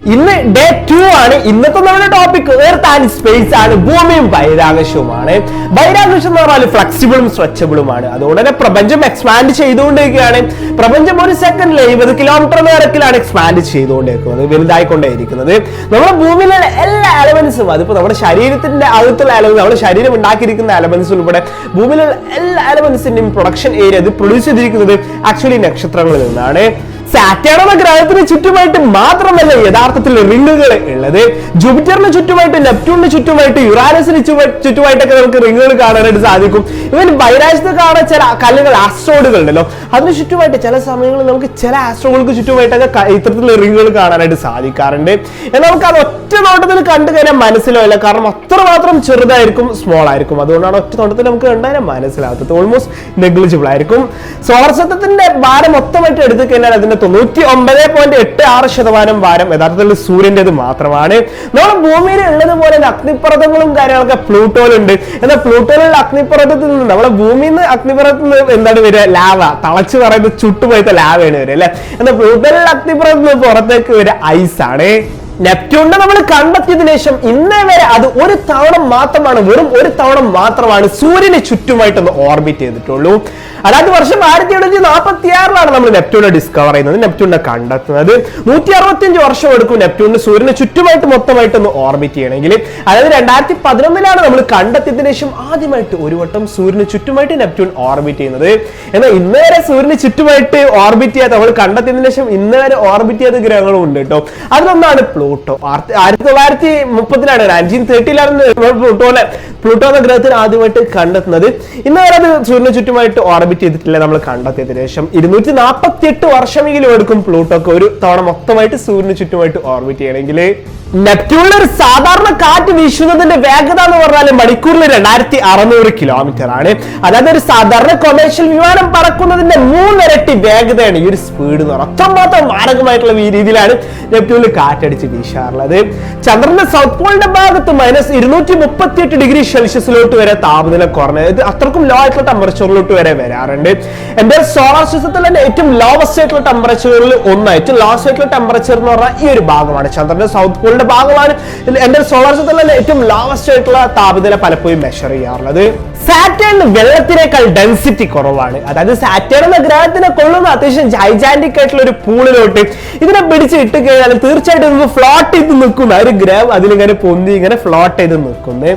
ഇന്ന് day to ആണ് ഇന്നത്തെ നമ്മുടെ ടോപ്പിക് എർത്ത് ആൻഡ് സ്പേസ് ആണ് ഭൂമിയും ബഹിരാകാശവുമാണ്. ബഹിരാകാശം എന്ന് പറഞ്ഞാൽ ഫ്ലെക്സിബിളും സ്ട്രെച്ചബിളുമാണ് അതുകൊണ്ട് തന്നെ പ്രപഞ്ചം എക്സ്പാൻഡ് ചെയ്തുകൊണ്ടിരിക്കുകയാണ്. പ്രപഞ്ചം ഒരു സെക്കൻഡിൽ എഴുപത് കിലോമീറ്റർ നേരത്തിലാണ് എക്സ്പാൻഡ് ചെയ്തുകൊണ്ടിരിക്കുന്നത് വലുതായിക്കൊണ്ടേയിരിക്കുന്നത്. നമ്മുടെ ഭൂമിയിലുള്ള എല്ലാ എലമെന്റ്സും അതിപ്പോ നമ്മുടെ ശരീരത്തിന്റെ അകത്തുള്ള എലമെന്റ് നമ്മുടെ ശരീരം ഉണ്ടാക്കിയിരിക്കുന്ന എലമെന്റ്സ് ഉൾപ്പെടെ ഭൂമിയിലുള്ള എല്ലാ എലമെന്റ്സിന്റെയും പ്രൊഡക്ഷൻ ഏരിയ അത് പ്രൊഡ്യൂസ് ചെയ്തിരിക്കുന്നത് ആക്ച്വലി നക്ഷത്രങ്ങളിൽ നിന്നാണ്. സാറ്റേൺ എന്ന ഗ്രഹത്തിന് ചുറ്റുമായിട്ട് മാത്രമല്ല യഥാർത്ഥത്തിൽ റിങ്ങുകൾ ഉള്ളത്. ജൂപ്പിറ്ററിന് ചുറ്റുമായിട്ട് നെപ്റ്റൂണിന് ചുറ്റുമായിട്ട് യുറാനസിന് ചുറ്റുമായിട്ടൊക്കെ നമുക്ക് റിങ്ങുകൾ കാണാനായിട്ട് സാധിക്കും. ഇവൻ ബഹിരാജ്യത്ത് കാണാൻ ചില കല്ലുകൾ ആസ്ട്രോയിഡുകൾ ഉണ്ടല്ലോ. അതിന് ചുറ്റുമായിട്ട് ചില സമയങ്ങളിൽ നമുക്ക് ചില ആസ്ട്രോകൾക്ക് ചുറ്റുമായിട്ടൊക്കെ ഇത്തരത്തിലുള്ള റിങ്ങുകൾ കാണാനായിട്ട് സാധിക്കാറുണ്ട്. എന്നാൽ നമുക്ക് അത് ഒറ്റ നോട്ടത്തിൽ കണ്ടു കഴിഞ്ഞാൽ മനസ്സിലാവില്ല. കാരണം അത്രമാത്രം ചെറുതായിരിക്കും സ്മോൾ ആയിരിക്കും. അതുകൊണ്ടാണ് ഒറ്റ നോട്ടത്തിൽ നമുക്ക് കണ്ടാൽ മനസ്സിലാകത്തത് ഓൾമോസ്റ്റ് നെഗ്ലിജിബിൾ ആയിരിക്കും. സോളർ ഭാരം മൊത്തമായിട്ട് എടുത്തു കഴിഞ്ഞാൽ അതിന്റെ തൊണ്ണൂറ്റി ഒമ്പത് പോയിന്റ് എട്ട് ആറ് ശതമാനം ഭാരം യഥാർത്ഥത്തിൽ സൂര്യന്റെത് മാത്രമാണ്. നമ്മുടെ ഭൂമിയിൽ ഉള്ളത് പോലെ അഗ്നിപർവതങ്ങളും കാര്യങ്ങളൊക്കെ പ്ലൂട്ടോയിലുണ്ട്. എന്നാൽ പ്ലൂട്ടോയിലുള്ള അഗ്നിപർവതത്തിൽ നിന്ന് നമ്മുടെ ഭൂമിയിൽ നിന്ന് അഗ്നിപർവതത്തിൽ നിന്ന് എന്താണ് വരിക? ലാവ. തളച്ച് പറയുന്നത് ചുട്ടുപോയത്തെ ലാവയാണ് വരിക അല്ലെ? എന്നാൽ പ്ലൂട്ടോയിലുള്ള അഗ്നിപർവതത്തിൽ നിന്ന് പുറത്തേക്ക് വരിക ഐസാണ്. നെപ്റ്റ്യൂണിനെ നമ്മൾ കണ്ടെത്തിയതിനു ശേഷം ഇന്നേ വരെ അത് ഒരു തവണ മാത്രമാണ് വെറും ഒരു തവണ മാത്രമാണ് സൂര്യന് ചുറ്റുമായിട്ടൊന്ന് ഓർബിറ്റ് ചെയ്തിട്ടുള്ളൂ. അതായത് വർഷം ആയിരത്തി എണ്ണൂറ്റി നാൽപ്പത്തി ആറിലാണ് നമ്മൾ നെപ്റ്റ്യൂണിനെ ഡിസ്കവർ ചെയ്യുന്നത് നെപ്റ്റ്യൂണിനെ കണ്ടെത്തുന്നത്. നൂറ്റി അറുപത്തിയഞ്ച് വർഷം എടുക്കും നെപ്റ്റ്യൂണിന് സൂര്യനെ ചുറ്റുമായിട്ട് മൊത്തമായിട്ട് ഒന്ന് ഓർബിറ്റ് ചെയ്യണമെങ്കിൽ. അതായത് രണ്ടായിരത്തി പതിനൊന്നിലാണ് നമ്മൾ കണ്ടെത്തിയതിനു ശേഷം ആദ്യമായിട്ട് ഒരു വട്ടം സൂര്യന് ചുറ്റുമായിട്ട് നെപ്റ്റ്യൂൺ ഓർബിറ്റ് ചെയ്യുന്നത്. എന്നാൽ ഇന്ന് സൂര്യന് ചുറ്റുമായിട്ട് ഓർബിറ്റ് ചെയ്യാത്ത നമ്മൾ കണ്ടെത്തിയതിനു ശേഷം ഇന്ന് ഓർബിറ്റ് ചെയ്ത ഗ്രഹങ്ങളും ഉണ്ട് കേട്ടോ. അതിലൊന്നാണ് പ്ലൂട്ടോ. ആയിരത്തി തൊള്ളായിരത്തി മുപ്പത്തിലാണ് നയന്റീൻ തേർട്ടിയിലാണ് പ്ലൂട്ടോനെ. പ്ലൂട്ടോ എന്ന ഗ്രഹത്തിന് ആദ്യമായിട്ട് കണ്ടെത്തുന്നത്. ഇന്ന് വരെ അത് സൂര്യന് ചുറ്റുമായിട്ട് ഓർബിറ്റ് ചെയ്തിട്ടില്ല നമ്മൾ കണ്ടെത്തിയതിനു ശേഷം. ഇരുന്നൂറ്റി നാൽപ്പത്തി എട്ട് വർഷമെങ്കിലും എടുക്കും പ്ലൂട്ടോക്ക് ഒരു തവണ മൊത്തമായിട്ട് സൂര്യന് ചുറ്റുമായിട്ട് ഓർബിറ്റ് ചെയ്യണമെങ്കിൽ നെപ്റ്റ്യൂണിൽ ഒരു സാധാരണ കാറ്റ് വീശുന്നതിന്റെ വേഗത എന്ന് പറഞ്ഞാൽ മണിക്കൂറിൽ രണ്ടായിരത്തി അറുന്നൂറ് കിലോമീറ്റർ ആണ്. അതായത് ഒരു സാധാരണ കൊമേഴ്ഷ്യൽ വിമാനം പറക്കുന്നതിന്റെ മൂന്നിരട്ടി വേഗതയാണ് ഈ ഒരു സ്പീഡ് എന്ന് പറഞ്ഞാൽ. അത്രമാത്രം മാരകമായിട്ടുള്ള ഈ രീതിയിലാണ് നെപ്റ്റ്യൂണിൽ കാറ്റടിച്ച് വീശാറുള്ളത്. ചന്ദ്രന്റെ സൗത്ത് പോളിന്റെ ഭാഗത്ത് മൈനസ് ഇരുന്നൂറ്റി മുപ്പത്തി എട്ട് ഡിഗ്രി സെൽഷ്യസിലോട്ട് വരെ താപനില കുറഞ്ഞത് ഇത് അത്രക്കും ലോ ആയിട്ടുള്ള ടെമ്പറേച്ചറിലോട്ട് വരെ വരാറുണ്ട്. എന്റെ സോളാർ സിസ്റ്റത്തിൽ തന്നെ ഏറ്റവും ലോവസ്റ്റ് ആയിട്ടുള്ള ടെമ്പറേച്ചറുകളിൽ ഒന്ന് ഏറ്റവും ലോവസ്റ്റ് ആയിട്ടുള്ള ടെമ്പറേച്ചർ എന്ന് പറഞ്ഞാൽ ഈ ഒരു ഭാഗമാണ്. ചന്ദ്രന്റെ സൗത്ത് പോളിന്റെ ഭാഗമാണ് എന്റെ സോളാർ സിസ്റ്റത്തിൽ ഏറ്റവും ലോവസ്റ്റ് ആയിട്ടുള്ള താപനില പലപ്പോഴും മെഷർ ചെയ്യാറുള്ളത്. സാറ്റേണിന് വെള്ളത്തിനേക്കാൾ ഡെൻസിറ്റി കുറവാണ്. അതായത് സാറ്റേൺ എന്ന ഗ്രഹത്തിനെ കൊള്ളുന്ന അത്യാവശ്യം ജൈജാന്റിക് ആയിട്ടുള്ള ഒരു പൂളിലോട്ട് ഇതിനെ പിടിച്ച് ഇട്ട് കഴിഞ്ഞാൽ തീർച്ചയായിട്ടും നമുക്ക് ഫ്ലോട്ട് ചെയ്ത് നിൽക്കുന്ന ഒരു ഗ്രഹം അതിലിങ്ങനെ പൊന്തി ഇങ്ങനെ ഫ്ലോട്ട് ചെയ്ത് നിൽക്കുന്നു.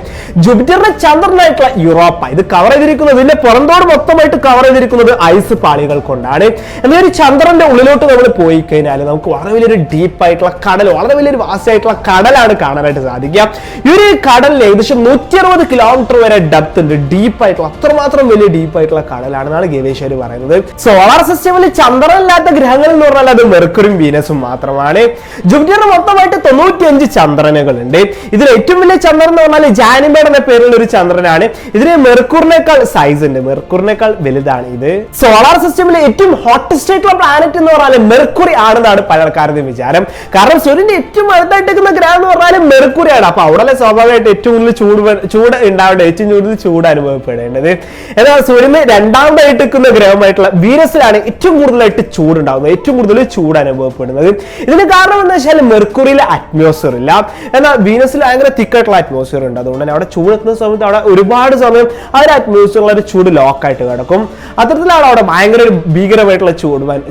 ജൂപ്പിറ്ററിന്റെ ചന്ദ്രനായിട്ടുള്ള യൂറോപ്പ. ഇത് കവർ ചെയ്തിരിക്കുന്നത് ഇതിന്റെ പുറന്തോട് മൊത്തമായിട്ട് കവർ ചെയ്തിരിക്കുന്നത് ഐസ് പാളികൾ കൊണ്ടാണ്. എന്നാൽ ഒരു ചന്ദ്രന്റെ ഉള്ളിലോട്ട് നമ്മൾ പോയി കഴിഞ്ഞാൽ നമുക്ക് വളരെ വലിയൊരു ഡീപ്പായിട്ടുള്ള കടൽ വളരെ വലിയൊരു വാസിയായിട്ടുള്ള കടലാണ് കാണാനായിട്ട് സാധിക്കുക. ഈ ഒരു കടലിൽ ഏകദേശം നൂറ്റി അറുപത് കിലോമീറ്റർ വരെ ഡെപ്ത് ഉണ്ട്. ഡീപ്പ് ആയിട്ടുള്ള അത്രമാത്രം വലിയ ഡീപ്പായിട്ടുള്ള കടലാണെന്നാണ് ഗവേഷകർ പറയുന്നത്. സോളാർ സിസ്റ്റമിൽ ചന്ദ്രനില്ലാത്ത ഗ്രഹങ്ങൾ എന്ന് പറഞ്ഞാൽ അത് മെർക്കുറിയും വീനസും മാത്രമാണ്. ജൂപ്പിറ്ററിന് മൊത്തമായിട്ട് തൊണ്ണൂറ്റിയഞ്ച് ചന്ദ്രനുകൾ ഉണ്ട് ഇതിൽ ഏറ്റവും വലിയ ചന്ദ്രൻ എന്ന് പറഞ്ഞാൽ ജാനിമേഡ് എന്ന പേരുള്ള ഒരു ചന്ദ്രനാണ്. ഇതിന് മെർക്കൂറിനേക്കാൾ സൈസ് ഉണ്ട്. മെർക്കൂറിനേക്കാൾ വലുതാണ് ഇത്. സോളാർ സിസ്റ്റമിലെ ഏറ്റവും ഹോട്ടസ്റ്റ് ആയിട്ടുള്ള പ്ലാനറ്റ് എന്ന് പറഞ്ഞാൽ മെർക്കുറി ആണെന്നാണ് പല വിചാരം. കാരണം സൂര്യന്റെ ഏറ്റവും അടുത്തായിട്ട് നിൽക്കുന്ന ഗ്രഹം എന്ന് പറഞ്ഞാൽ മെർക്കുറിയാണ്. അപ്പൊ അവിടെ സ്വാഭാവികമായിട്ട് ഏറ്റവും കൂടുതൽ ചൂട് ചൂട് ഉണ്ടാവേണ്ടത് ഏറ്റവും കൂടുതൽ ചൂട് അനുഭവപ്പെടേണ്ടത്. എന്നാൽ സൂര്യന് രണ്ടാമതായിട്ട് നിൽക്കുന്ന ഗ്രഹമായിട്ടുള്ള വീരസിലാണ് ഏറ്റവും കൂടുതലായിട്ട് ചൂടുണ്ടാകുന്നത് ഏറ്റവും കൂടുതൽ ചൂട് അനുഭവപ്പെടുന്നത്. ഇതിന് കാരണം എന്താ വെച്ചാൽ മെർക്കുറിയിലെ അറ്റ്മോസ്ഫിയർ ഇല്ല. എന്നാൽ വീനസിൽ ഭയങ്കര തിക്കായിട്ടുള്ള അറ്റ്മോസ്ഫിയർ ഉണ്ട്. അതുകൊണ്ട് തന്നെ അവിടെ ചൂട് എത്തുന്ന സമയത്ത് അവിടെ ഒരുപാട് സമയം ആ ഒരു അറ്റ്മോസ്ഫിയറിൽ ഒരു ചൂട് ലോക്കായിട്ട് കിടക്കും. അത്തരത്തിലാണ് അവിടെ ഭയങ്കര ഒരു ഭീകരമായിട്ടുള്ള ചൂട് വൻ-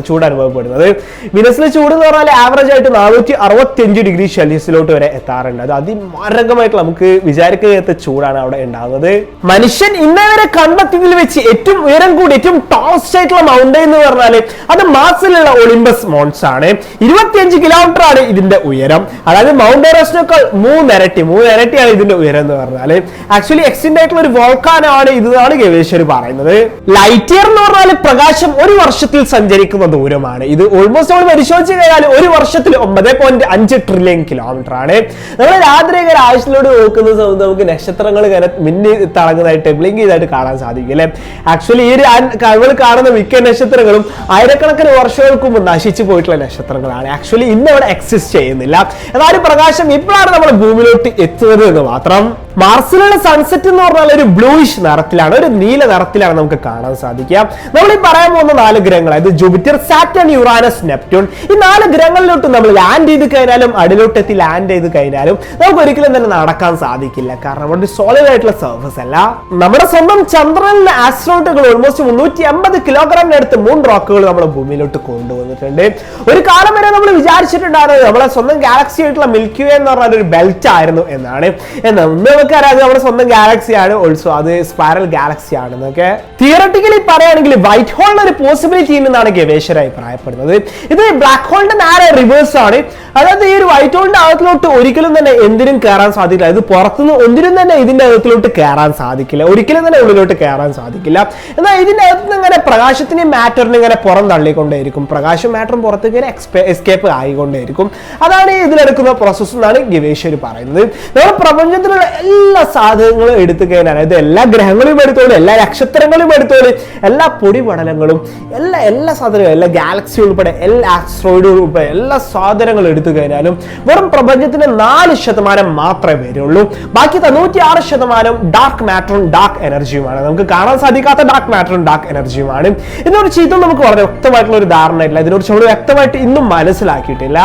ചൂട് അനുഭവപ്പെടുന്നത്. വീനസിലെ ചൂട് എന്ന് പറഞ്ഞാൽ ആവറേജ് ആയിട്ട് നാനൂറ്റി അറുപത്തി അഞ്ച് ഡിഗ്രി സെൽഷ്യസിലോട്ട് വരെ എത്താറുണ്ട്. അത് അതിമാരകമായിട്ട് നമുക്ക് വിചാരിക്കാത്ത ചൂടാണ് അവിടെ ഉണ്ടാകുന്നത് മനുഷ്യൻ ഇന്നേവരെ കണ്ടെത്തിയതിൽ വെച്ച് ഏറ്റവും ഉയരം കൂടി ഏറ്റവും ടോസ്റ്റ് ആയിട്ടുള്ള മൗണ്ടൻ എന്ന് പറഞ്ഞാൽ അത് മാസിലുള്ള ഒളിമ്പസ് മോൺസ് ആണ്. ഇരുപത്തിയഞ്ച് കിലോമീറ്റർ ആണ് ഇതിന്റെ ഉയരം. അതായത് മൗണ്ട് എവറസ്റ്റിനേക്കാൾ മൂന്നിരട്ടി മൂന്നിരട്ടിയാണ് ഇതിന്റെ ഉയരം എന്ന് പറഞ്ഞാൽ. ആക്ച്വലി എക്സ്റ്റെൻഡ് ആയിട്ടുള്ള ഒരു വോൾക്കാനാണ് ആണ് എന്നാണ് ഗവേഷകർ പറയുന്നത്. ലൈറ്റ് ഇയർ എന്ന് പറഞ്ഞാൽ പ്രകാശം ഒരു വർഷത്തിൽ സഞ്ചരിക്കുന്ന ദൂരമാണ്. ഇത് ഓൾമോസ്റ്റ് നമ്മൾ പരിശോധിച്ച് കഴിഞ്ഞാൽ ഒരു വർഷത്തിൽ ഒമ്പത് പോയിന്റ് അഞ്ച് ട്രില്യൺ കിലോമീറ്റർ ആണ്. നമ്മൾ രാത്രി ആഴ്ചയിലൂടെ നോക്കുന്ന സമയത്ത് നമുക്ക് നക്ഷത്രങ്ങൾ മിന്നി തിളങ്ങുന്നതായിട്ട് ബ്ലിങ്ക് ചെയ്തായിട്ട് കാണാൻ സാധിക്കും അല്ലെ? ആക്ച്വലി ഈ നമ്മൾ കാണുന്ന മിക്ക നക്ഷത്രങ്ങളും ആയിരക്കണക്കിന് വർഷങ്ങൾക്ക് മുമ്പ് നശിച്ചു പോയിട്ടുള്ള നക്ഷത്രങ്ങളാണ്. ആക്ച്വലി ഇന്ന് അവിടെ എക്സിസ്റ്റ് ചെയ്യുന്നില്ല. എന്നാലും പ്രകാശം ഇപ്പോഴാണ് നമ്മുടെ ഭൂമിയിലോട്ട് എത്തുന്നത് എന്ന് മാത്രം മാർസിലുള്ള സൺസെറ്റ് എന്ന് പറഞ്ഞാൽ ഒരു ബ്ലൂയിഷ് നിറത്തിലാണ് ഒരു നീല നിറത്തിലാണ് നമുക്ക് കാണാൻ സാധിക്കുക. നമ്മൾ ഈ പറയാൻ പോകുന്ന നാല് ഗ്രഹങ്ങൾ അതായത് ജൂപിറ്റർ സാറ്റൺ യുറാനസ് നെപ്റ്റ്യൂൺ. ഈ നാല് ഗ്രഹങ്ങളിലോട്ട് നമ്മൾ ലാൻഡ് ചെയ്ത് കഴിഞ്ഞാലും അടിലോട്ട് എത്തി ലാൻഡ് ചെയ്ത് കഴിഞ്ഞാലും നമുക്ക് ഒരിക്കലും തന്നെ നടക്കാൻ സാധിക്കില്ല. കാരണം അവിടെ സോളിഡ് ആയിട്ടുള്ള സർഫസ് അല്ല. നമ്മുടെ സ്വന്തം ചന്ദ്രനിലെ ആസ്ട്രോണറ്റുകൾ ഓൾമോസ്റ്റ് മുന്നൂറ്റി അമ്പത് കിലോഗ്രാമിന് അടുത്ത് മൂൺ റോക്കുകൾ നമ്മുടെ ഭൂമിയിലോട്ട് കൊണ്ടുവന്നിട്ടുണ്ട്. ഒരു കാലം വരെ നമ്മൾ വിചാരിച്ചിട്ടുണ്ടായിരുന്നത് നമ്മളെ സ്വന്തം ഗാലക്സി ആയിട്ടുള്ള മിൽക്കി വേ എന്ന് പറഞ്ഞ ഒരു ബെൽറ്റ് ആയിരുന്നു എന്നാണ്. എന്നാൽ നമുക്കറിയാം അത് നമ്മുടെ സ്വന്തം ഗാലക്സി ആണ് ഓൾസോ അത് സ്പൈറൽ ഗാലക്സി ആണ് ആണെന്നൊക്കെ തിയറട്ടിക്കലി പറയുകയാണെങ്കിൽ വൈറ്റ് ഹോളിന് ഒരു പോസിബിലിറ്റി ഉണ്ടെന്നാണ് ഗവേഷകർ അഭിപ്രായപ്പെടുന്നത്. ഇത് ബ്ലാക്ക് ഹോളിന്റെ നേരെ റിവേഴ്സ് ആണ്. അതായത് ഈ ഒരു വൈറ്റ് ഹോളിന്റെ അകത്തിലോട്ട് ഒരിക്കലും തന്നെ എന്തിനും കയറാൻ സാധിക്കില്ല. ഇത് പുറത്തുനിന്ന് ഒന്നിനും തന്നെ ഇതിന്റെ അകത്തിലോട്ട് കയറാൻ സാധിക്കില്ല. ഒരിക്കലും തന്നെ ഉള്ളിലോട്ട് കയറാൻ സാധിക്കില്ല. എന്നാൽ ഇതിന്റെ അകത്ത് ഇങ്ങനെ പ്രകാശത്തിനെയും മാറ്ററിനെ ഇങ്ങനെ പുറം തള്ളിക്കൊണ്ടേയിരിക്കും. പ്രകാശം മാറ്ററും പുറത്തേക്ക് എസ്കേപ്പ് ആയിക്കൊണ്ടേയിരിക്കും. അതാണ് ഇതിലെടുക്കുന്ന പ്രോസസ്സ് എന്നാണ് ഗവേഷകർ പറയുന്നത്. നമ്മുടെ പ്രപഞ്ചത്തിലുള്ള എല്ലാ സാധനങ്ങളും എടുത്തു കഴിഞ്ഞാൽ അതായത് എല്ലാ ഗ്രഹങ്ങളും എടുത്തോളൂ എല്ലാ നക്ഷത്രങ്ങളും എടുത്തോളൂ എല്ലാ പൊടിപടലങ്ങളും എല്ലാ എല്ലാ സാധനങ്ങളും എല്ലാ ഗാലക്സി ഉൾപ്പെടെ എല്ലാ ആസ്ട്രോയിഡുകൾ ഉൾപ്പെടെ എല്ലാ സാധനങ്ങളും എടുത്തു കഴിഞ്ഞാലും വെറും പ്രപഞ്ചത്തിന്റെ നാല് ശതമാനം മാത്രമേ വരുള്ളൂ. ബാക്കി തൊണ്ണൂറ്റി ആറ് ശതമാനം ഡാർക്ക് മാറ്ററും ഡാർക്ക് എനർജിയുമാണ് നമുക്ക് കാണാൻ സാധിക്കാത്ത ഡാർക്ക് മാറ്ററും ഡാർക്ക് എനർജിയുമാണ് ഇതിനെക്കുറിച്ച് ഇതും നമുക്ക് വളരെ വ്യക്തമായിട്ടുള്ള ഒരു ധാരണ ഇല്ല. ഇതിനെക്കുറിച്ച് നമ്മൾ വ്യക്തമായിട്ട് ഇന്നും മനസ്സിലാക്കിയിട്ടില്ല.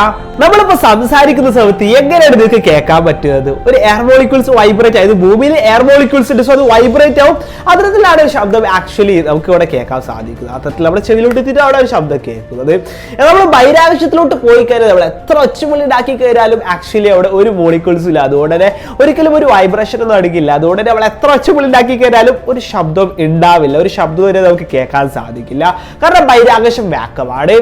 നമ്മളിപ്പോ സംസാരിക്കുന്ന സമയത്ത് എങ്ങനെയാണ് നിങ്ങൾക്ക് കേൾക്കാൻ പറ്റുന്നത്? ഒരു എയർ മോളിക്യൂൾസ് വൈബ്രേറ്റ് ആയത് ഭൂമിയിൽ എയർ മോളിക്യൂൾസ് ഉണ്ട് സോ അത് വൈബ്രേറ്റ് ആവും. അത്തരത്തിലാണ് ഒരു ശബ്ദം ആക്ച്വലി നമുക്ക് ഇവിടെ കേൾക്കാൻ സാധിക്കുന്നത്. അത്തരത്തിൽ നമ്മുടെ ചെവിയിലോട്ട് എത്തിയിട്ട് അവിടെ ഒരു ശബ്ദം കേൾക്കുന്നത്. നമ്മൾ ബഹിരാകാശത്തിലോട്ട് പോയി കഴിഞ്ഞാൽ നമ്മൾ എത്ര ഒച്ചമുള്ളി ഉണ്ടാക്കി കയറിയാലും ആക്ച്വലി അവിടെ ഒരു മോളിക്യൂൾസ് ഇല്ല. അതുകൊണ്ട് തന്നെ ഒരിക്കലും ഒരു വൈബ്രേഷൻ ഒന്നും അടുക്കില്ല അതുകൊണ്ട് തന്നെ നമ്മൾ എത്ര ഒച്ചമുള്ളി ഉണ്ടാക്കി കയറിയാലും ഒരു ശബ്ദം ഉണ്ടാവില്ല. ഒരു ശബ്ദം വരെ നമുക്ക് കേൾക്കാൻ സാധിക്കില്ല. കാരണം ബഹിരാകാശം വാക്കമാണ്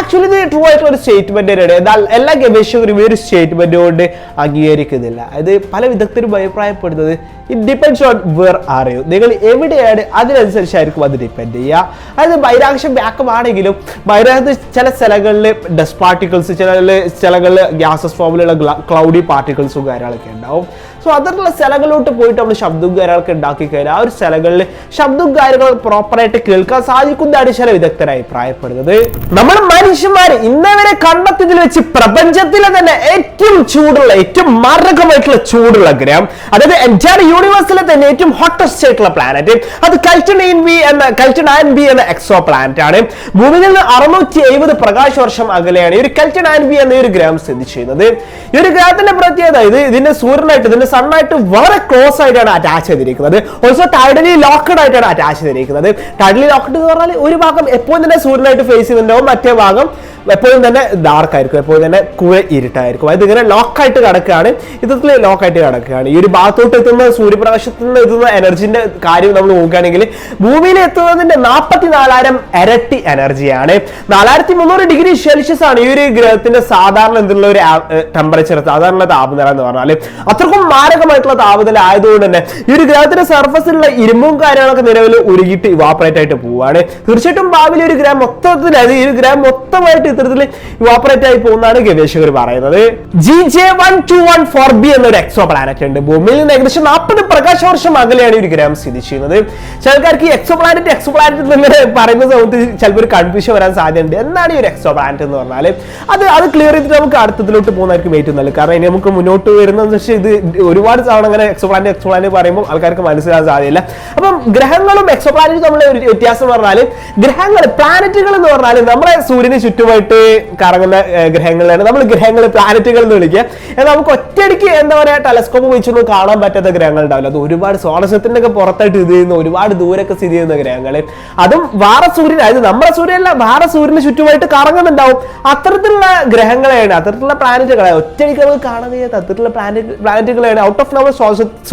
ആക്ച്വലി ഇത് ട്രൂ ആയിട്ടുള്ള ഒരു സ്റ്റേറ്റ്മെന്റ് തന്നെയാണ്. എന്നാൽ എല്ലാ ഗവേഷകരും ഈ ഒരു സ്റ്റേറ്റ്മെന്റ് കൊണ്ട് അംഗീകരിക്കുന്നില്ല. അത് പല വിദഗ്ധരും അഭിപ്രായപ്പെടുന്നത്. It depends on where are you നിങ്ങൾ എവിടെയാണ് അതിനനുസരിച്ചായിരിക്കും അത് ഡിപ്പെൻഡ് ചെയ്യുക. അതായത് ബഹിരാകാശം വ്യാക്കമാണെങ്കിലും ബഹിരാകാശത്ത് ചില സ്ഥലങ്ങളിൽ ഡസ്റ്റ് പാർട്ടിക്കിൾസ് ചില സ്ഥലങ്ങളിൽ ഗ്യാസസ് ഫോമിലുള്ള ക്ലൗഡി പാർട്ടിക്കിൾസും കാര്യങ്ങളൊക്കെ ഉണ്ടാവും. സോ അതിലുള്ള സ്ഥലങ്ങളിലോട്ട് പോയിട്ട് നമ്മൾ ശബ്ദവും കാര്യങ്ങളൊക്കെ ഉണ്ടാക്കി കഴിഞ്ഞാൽ ആ ഒരു സ്ഥലങ്ങളിൽ ശബ്ദവും കാര്യങ്ങൾ പ്രോപ്പറായിട്ട് കേൾക്കാൻ സാധിക്കുന്നതാണ് ചില വിദഗ്ധരായി പ്രായപ്പെടുന്നത് നമ്മൾ മനുഷ്യന്മാർ ഇന്നവരെ കണ്ടെത്തിയതിൽ വെച്ച് പ്രപഞ്ചത്തിലെ തന്നെ ഏറ്റവും ചൂടുള്ള ഏറ്റവും മാരകമായിട്ടുള്ള ചൂടുള്ള ഗ്രഹം അതായത് എന്റയർ യൂണിവേഴ്സിലെ തന്നെ ഏറ്റവും ഹോട്ടസ്റ്റ് ആയിട്ടുള്ള പ്ലാനറ്റ് അത് കൽറ്റൺ എൻ ബി എന്ന കൽറ്റൺ ആൻ ബി എന്ന എക്സോ പ്ലാനറ്റ് ആണ്. ഭൂമിയിൽ നിന്ന് അറുന്നൂറ്റി എഴുപത് പ്രകാശ വർഷം അകലെയാണ് ഈ ഒരു കൽറ്റൺ ആൻ ബി എന്ന ഒരു ഗ്രഹം സ്ഥിതി ചെയ്യുന്നത്. ഈ ഒരു ഗ്രഹത്തിന്റെ പ്രത്യേകത ഇത് ഇതിന്റെ സൂര്യനായിട്ട് ഇതിന്റെ സണ്ണായിട്ട് വളരെ ക്ലോസ് ആയിട്ടാണ് അറ്റാച്ച് ചെയ്തിരിക്കുന്നത്. ഓൾസോ ടൈഡലി ലോക്കഡ് ആയിട്ടാണ് അറ്റാച്ച് ചെയ്തിരിക്കുന്നത്. ടൈഡലി ലോക്കഡ് എന്ന് പറഞ്ഞാൽ ഒരു ഭാഗം എപ്പോഴും തന്നെ സൂര്യനായിട്ട് ഫേസ് ചെയ്യുന്നുണ്ടാവും മറ്റേ ഭാഗം എപ്പോഴും തന്നെ ഡാർക്ക് ആയിരിക്കും. എപ്പോഴും തന്നെ കുഴ ഇരുട്ടായിരിക്കും. അതായത് ഇങ്ങനെ ലോക്കായിട്ട് കിടക്കുകയാണ്. ഇത്തരത്തിൽ ലോക്കായിട്ട് കിടക്കുകയാണ്. ഈ ഒരു ഭാഗത്തോട്ട് എത്തുന്ന സൂര്യപ്രകാശത്തിൽ നിന്ന് എത്തുന്ന എനർജിന്റെ കാര്യം നമ്മൾ നോക്കുകയാണെങ്കിൽ ഭൂമിയിൽ എത്തുന്നതിന്റെ നാൽപ്പത്തി നാലായിരം ഇരട്ടി എനർജിയാണ് നാലായിരത്തി മുന്നൂറ് ഡിഗ്രി സെൽഷ്യസ് ആണ് ഈ ഒരു ഗ്രഹത്തിന്റെ സാധാരണ എന്തുള്ള ഒരു ടെമ്പറേച്ചർ സാധാരണ താപനില എന്ന് പറഞ്ഞാൽ അത്രക്കും മാരകമായിട്ടുള്ള താപനില ആയതുകൊണ്ട് തന്നെ ഈ ഒരു ഗ്രഹത്തിന്റെ സർഫസിലുള്ള ഇരുമ്പും കാര്യങ്ങളൊക്കെ നിലവിൽ ഉരുകിയിട്ട് ഇവാപ്പറേറ്റ് ആയിട്ട് പോവുകയാണ്. തീർച്ചയായിട്ടും ഭാവിയിൽ ഒരു ഗ്രഹം മൊത്തത്തിൽ അതായത് ഈ ഒരു ഗ്രഹം മൊത്തമായിട്ട് ഇത്തരത്തിൽ ഇവാപ്പറേറ്റ് ആയി പോകുന്നതാണ് ഗവേഷകർ പറയുന്നത്. G J one two one four B എന്നൊരു എക്സോ പ്ലാനറ്റ് ഉണ്ട്. ഭൂമിയിൽ നിന്ന് ഏകദേശം നാൽപ്പത് പ്രകാശ വർഷം അകലെയാണ് ഒരു ഗ്രഹം സ്ഥിതി ചെയ്യുന്നത്. ചിലക്കാർക്ക് ഈ എക്സോ പ്ലാനറ്റ് എക്സോ പ്ലാനറ്റ് എന്ന് പറയുന്ന സമയത്ത് ചിലപ്പോൾ ഒരു കൺഫ്യൂഷൻ വരാൻ സാധ്യതയുണ്ട്. എന്താണ് ഈ ഒരു എക്സോ പ്ലാനറ്റ് എന്ന് പറഞ്ഞാൽ അത് അത് ക്ലിയർ ചെയ്തിട്ട് നമുക്ക് അടുത്തതിലോട്ട് പോകുന്നതായിരിക്കും ഏറ്റവും നല്ലത്. കാരണം ഇനി നമുക്ക് മുന്നോട്ട് വരുന്ന ഇത് ഒരുപാട് തവണ അങ്ങനെ എക്സോ പ്ലാനറ്റ് എക്സോ പ്ലാനറ്റ് പറയുമ്പോൾ ആൾക്കാർക്ക് മനസ്സിലാകാൻ സാധ്യതയില്ല. അപ്പം ഗ്രഹങ്ങളും എക്സോ പ്ലാനറ്റും തമ്മിലുള്ള ഒരു വ്യത്യാസം പറഞ്ഞാൽ ഗ്രഹങ്ങൾ പ്ലാനറ്റുകൾ എന്ന് പറഞ്ഞാൽ നമ്മുടെ സൂര്യന് ചുറ്റുമായിട്ട് കറങ്ങുന്ന ഗ്രഹങ്ങളാണ് നമ്മൾ ഗ്രഹങ്ങൾ പ്ലാനറ്റുകൾ എന്ന് വിളിക്കുക. എന്നാൽ നമുക്ക് ഒറ്റയടിക്ക് എന്താ പറയുക ടെലസ്കോപ്പ് വെച്ചൊന്നും കാണാൻ പറ്റാത്ത ഗ്രഹങ്ങൾ ഉണ്ടാവില്ല. അത് ഒരുപാട് സോളസത്തിന്റെ ഒക്കെ പുറത്തായിട്ട് ഇത് ചെയ്യുന്ന ഒരുപാട് ദൂരമൊക്കെ സ്ഥിതി ചെയ്യുന്ന ഗ്രഹങ്ങൾ അതും വേറെ സൂര്യൻ അതായത് നമ്മുടെ സൂര്യനല്ല വേറെ സൂര്യന് ചുറ്റുമായിട്ട് കറങ്ങുന്നുണ്ടാവും. അത്തരത്തിലുള്ള ഗ്രഹങ്ങളെയാണ് അത്തരത്തിലുള്ള പ്ലാനറ്റുകളാണ് ഒറ്റയടിക്ക് നമുക്ക് കാണാൻ കഴിയാത്ത അത്തരത്തിലുള്ള പ്ലാനറ്റ് പ്ലാനറ്റുകളെയാണ് ഔട്ട് ഓഫ് നമ്മുടെ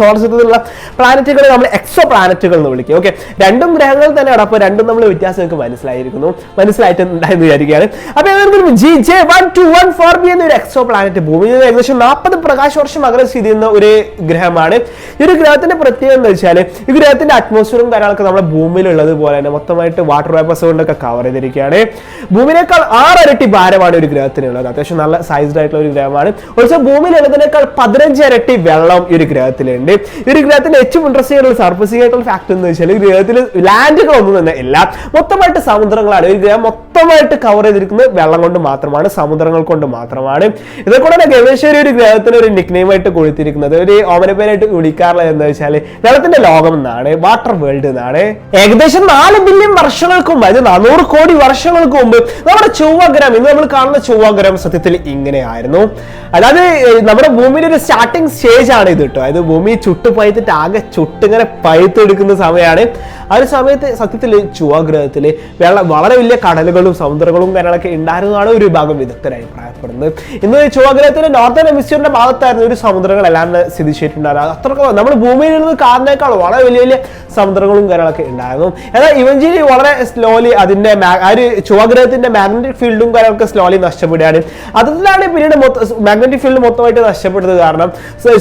സോളസത്തിലുള്ള പ്ലാനറ്റുകളെ നമ്മൾ എക്സോ പ്ലാനറ്റുകൾ എന്ന് വിളിക്കും ഓക്കെ രണ്ടും ഗ്രഹങ്ങൾ തന്നെയാണ്. അപ്പോൾ രണ്ടും നമ്മൾ വ്യത്യാസം നിങ്ങൾക്ക് മനസ്സിലായിരിക്കുന്നു. മനസ്സിലായിട്ടുണ്ടായെന്ന് വിചാരിക്കുകയാണ്. ഏതായാലും G J one two one four B എന്നൊരു എക്സോ പ്ലാനറ്റ് ഏകദേശം നാൽപ്പത് പ്രകാശ വർഷം അകലെ സ്ഥിതി ചെയ്യുന്ന ഒരു ഗ്രഹമാണ്. ഈ ഒരു ഗ്രഹത്തിന്റെ പ്രത്യേകത എന്ന് വെച്ചാൽ ഈ ഗ്രഹത്തിന്റെ അറ്റ്മോസ്ഫിയറും കാര്യങ്ങളൊക്കെ നമ്മുടെ ഭൂമിയിലുള്ളത് പോലെ തന്നെ മൊത്തമായിട്ട് വാട്ടർ വേപ്പേഴ്സ് കൊണ്ടൊക്കെ കവർ ചെയ്തിരിക്കുകയാണ്. ഭൂമിനേക്കാൾ ഇരട്ടി ഭാരമാണ് ഒരു ഗ്രഹത്തിനുള്ളത് അത്യാവശ്യം നല്ല സൈസ്ഡ് ആയിട്ടുള്ള ഒരു ഗ്രഹമാണ്. ഓൾസോ ഭൂമിയിൽ ഉള്ളതിനേക്കാൾ പതിനഞ്ച് ഇരട്ടി വെള്ളം ഈ ഒരു ഗ്രഹത്തിലുണ്ട്. ഈ ഒരു ഗ്രഹത്തിന്റെ ഏറ്റവും ഇൻട്രസ്റ്റിംഗ് ആയിട്ടുള്ള സർഫസിംഗ് ആയിട്ടുള്ള ഫാക്ട് എന്ന് വെച്ചാൽ ഈ ഗ്രഹത്തിൽ ലാൻഡുകളൊന്നും തന്നെ ഇല്ല. മൊത്തമായിട്ട് സമുദ്രങ്ങളാണ്. ഒരു ഗ്രഹം മൊത്തമായിട്ട് കവർ ചെയ്തിരിക്കുന്നത് വെള്ളം കൊണ്ട് മാത്രമാണ് സമുദ്രങ്ങൾ കൊണ്ട് മാത്രമാണ്. ഇതൊക്കെ ഗവേഷകർ ഒരു ഗ്രഹത്തിന് ഒരു നിക്നെയിം ആയിട്ട് കൊടുത്തിരിക്കുന്നത്. ഒരു ഓമനപ്പേരായിട്ട് വിളിക്കാറുള്ളത് എന്താ വെച്ചാൽ വെള്ളത്തിന്റെ ലോകം എന്നാണ് വാട്ടർ വേൾഡ് എന്നാണ്. ഏകദേശം നാല് ബില്യൺ വർഷങ്ങൾക്ക് മുമ്പ് അതായത് നാനൂറ് കോടി വർഷങ്ങൾക്ക് മുമ്പ് നമ്മുടെ ചൊവ്വഗ്രഹം ഇന്ന് നമ്മൾ കാണുന്ന ചൊവ്വഗ്രഹം സത്യത്തിൽ ഇങ്ങനെയായിരുന്നു. അതായത് നമ്മുടെ ഭൂമിയുടെ ഒരു സ്റ്റാർട്ടിംഗ് സ്റ്റേജ് ആണ് ഇത് കേട്ടോ. അതായത് ഭൂമി ചുട്ട് പഴുത്തിട്ട് ആകെ ചുട്ടിങ്ങനെ പഴുത്തെടുക്കുന്ന സമയമാണ്. ആ ഒരു സമയത്ത് സത്യത്തിൽ ചുവഗ്രഹത്തിൽ വെള്ളം വളരെ വലിയ കടലുകളും സമുദ്രങ്ങളും കാര്യങ്ങളൊക്കെ ഉണ്ടായിരുന്നതാണ് ഒരു വിഭാഗം വിദഗ്ധർ അഭിപ്രായപ്പെടുന്നത്. ഇന്ന് ചുവഗ്രഹത്തിന്റെ നോർത്തേൺ എമിസ്റ്റിയറിന്റെ ഭാഗത്തായിരുന്നു ഒരു സമുദ്രങ്ങളെല്ലാം സ്ഥിതി ചെയ്തിട്ടുണ്ടായിരുന്നു അത്രക്കോ നമ്മൾ ഭൂമിയിൽ നിന്ന് കാറിനേക്കാൾ വളരെ വലിയ വലിയ സമുദ്രങ്ങളും കാര്യങ്ങളൊക്കെ ഉണ്ടായിരുന്നു. എന്നാൽ ഇവഞ്ചിലി വളരെ സ്ലോലി അതിന്റെ ആ ഒരു ചുവഗ്രഹത്തിന്റെ മാഗ്നറ്റിക് ഫീൽഡും കാര്യങ്ങളൊക്കെ സ്ലോലി നഷ്ടപ്പെടുകയാണ്. അതിലാണ് പിന്നീട് മാഗ്നറ്റിക് ഫീൽഡ് മൊത്തമായിട്ട് നഷ്ടപ്പെട്ടത് കാരണം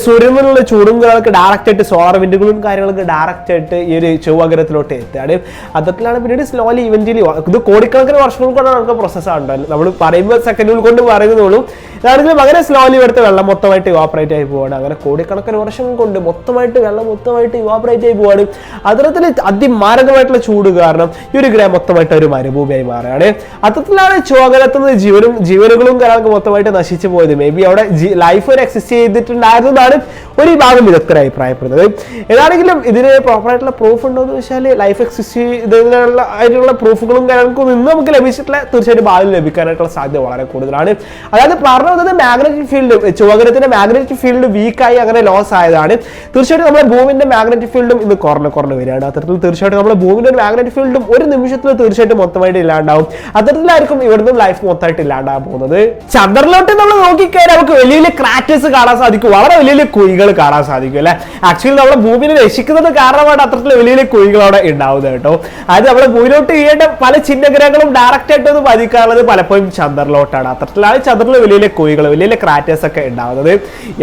സൂര്യനിൽ നിന്നുള്ള ചൂടും കാര്യങ്ങളൊക്കെ ഡയറക്റ്റ് ആയിട്ട് സോളാർ വിൻഡുകളും കാര്യങ്ങളൊക്കെ ഡയറക്റ്റ് ആയിട്ട് ഈ ഒരു ചുവഗ്രഹത്തിലോട്ട് എത്തുകയാണ്. അതൊക്കെയാണ് പിന്നീട് സ്ലോലി ഇവന്റിലി ഇത് കോടിക്കണക്കിന് വർഷങ്ങൾ കൊണ്ടാണ് നമുക്ക് പ്രോസസ്സ് ആണല്ലോ നമ്മൾ പറയുമ്പോൾ സെക്കൻഡുകൾ കൊണ്ട് പറയുന്നതുള്ളൂ ഇതാണെങ്കിലും അങ്ങനെ സ്ലോലി എടുത്ത് വെള്ളം മൊത്തമായിട്ട് ഇവാപ്പറേറ്റ് ആയി പോവാണ്. അങ്ങനെ കോടിക്കണക്കിന് വർഷം കൊണ്ട് മൊത്തമായിട്ട് വെള്ളം മൊത്തമായിട്ട് ഇവാപ്പറേറ്റ് ആയി പോവാണ്. അത്തരത്തിൽ അതിമാരകമായിട്ടുള്ള ചൂട് കാരണം ഈ ഒരു ഗ്രഹം മൊത്തമായിട്ട് ഒരു മരുഭൂമിയായി മാറുകയാണ്. അത്തരത്തിലാണ് ചുവകലത്തുനിന്ന് ജീവനും ജീവനുകളും കാര്യങ്ങളൊക്കെ മൊത്തമായിട്ട് നശിച്ചു പോയത്. മേ ബി അവിടെ ലൈഫ് ഒരു എക്സിസ്റ്റ് ചെയ്തിട്ടുണ്ടായിരുന്നതാണ് ഒരു വിഭാഗം വിദഗ്ധർ അഭിപ്രായപ്പെടുന്നത്. ഏതാണെങ്കിലും ഇതിന് പ്രോപ്പറായിട്ടുള്ള പ്രൂഫ് ഉണ്ടോ എന്ന് വെച്ചാൽ ലൈഫ് എക്സിസ്റ്റ് ഇതിനുള്ള അതിനുള്ള പ്രൂഫുകളും കാര്യങ്ങൾക്കും ഇന്ന് നമുക്ക് ലഭിച്ചിട്ടുള്ള തീർച്ചയായിട്ടും ഭാവിയിൽ ലഭിക്കാനായിട്ടുള്ള സാധ്യത വളരെ കൂടുതലാണ്. അതായത് പറഞ്ഞു വന്നത് മാഗ്നറ്റിക് ഫീൽഡ് ചുവഗ്രഹത്തിന്റെ മാഗ്നറ്റിക് ഫീൽഡ് വീക്കായി അങ്ങനെ ലോസ് ആയതാണ്. തീർച്ചയായിട്ടും നമ്മുടെ ഭൂമിന്റെ മാഗ്നറ്റിക് ഫീൽഡും ഇന്ന് കുറഞ്ഞു കുറഞ്ഞു വരികയാണ്. അത്തരത്തിൽ തീർച്ചയായിട്ടും നമ്മുടെ ഭൂമിന്റെ ഒരു മാഗ്നറ്റിക് ഫീൽഡും ഒരു നിമിഷത്തിൽ തീർച്ചയായിട്ടും മൊത്തമായിട്ട് ഇല്ലാണ്ടാവും. അത്തരത്തിലായിരിക്കും ഇവിടുന്ന് ലൈഫ് മൊത്തമായിട്ട് ഇല്ലാണ്ടാകാൻ പോകുന്നത്. ചന്ദ്രനിലോട്ട് നമ്മൾ നോക്കിക്കഴിഞ്ഞാൽ നമുക്ക് വലിയ വലിയ ക്രാറ്റേഴ്സ് കാണാൻ സാധിക്കും. വളരെ വലിയ വലിയ കുഴികൾ കാണാൻ സാധിക്കും അല്ലെ? ആക്ച്വലി നമ്മുടെ ഭൂമിനെ രക്ഷിക്കുന്നത് കാരണമാണ് അത്തരത്തിൽ വലിയ വലിയ കുഴികൾ അവിടെ ഉണ്ടാവുന്നത് കേട്ടോ. അതായത് നമ്മുടെ ഭൂമിയിലോട്ട് ചെയ്യേണ്ട പല ചിഹ്നഗ്രഹങ്ങളും ഡയറക്റ്റ് ആയിട്ട് ഒന്ന് പതിക്കാനുള്ളത് പലപ്പോഴും ചന്ദ്രനിലോട്ടാണ്. അത്തരത്തിലാണ് ചന്ദ്രനിൽ വലിയ വലിയ കുഴികൾ വലിയ വലിയ ക്രാറ്റേഴ്സ് ഒക്കെ ഉണ്ടാവുന്നത്.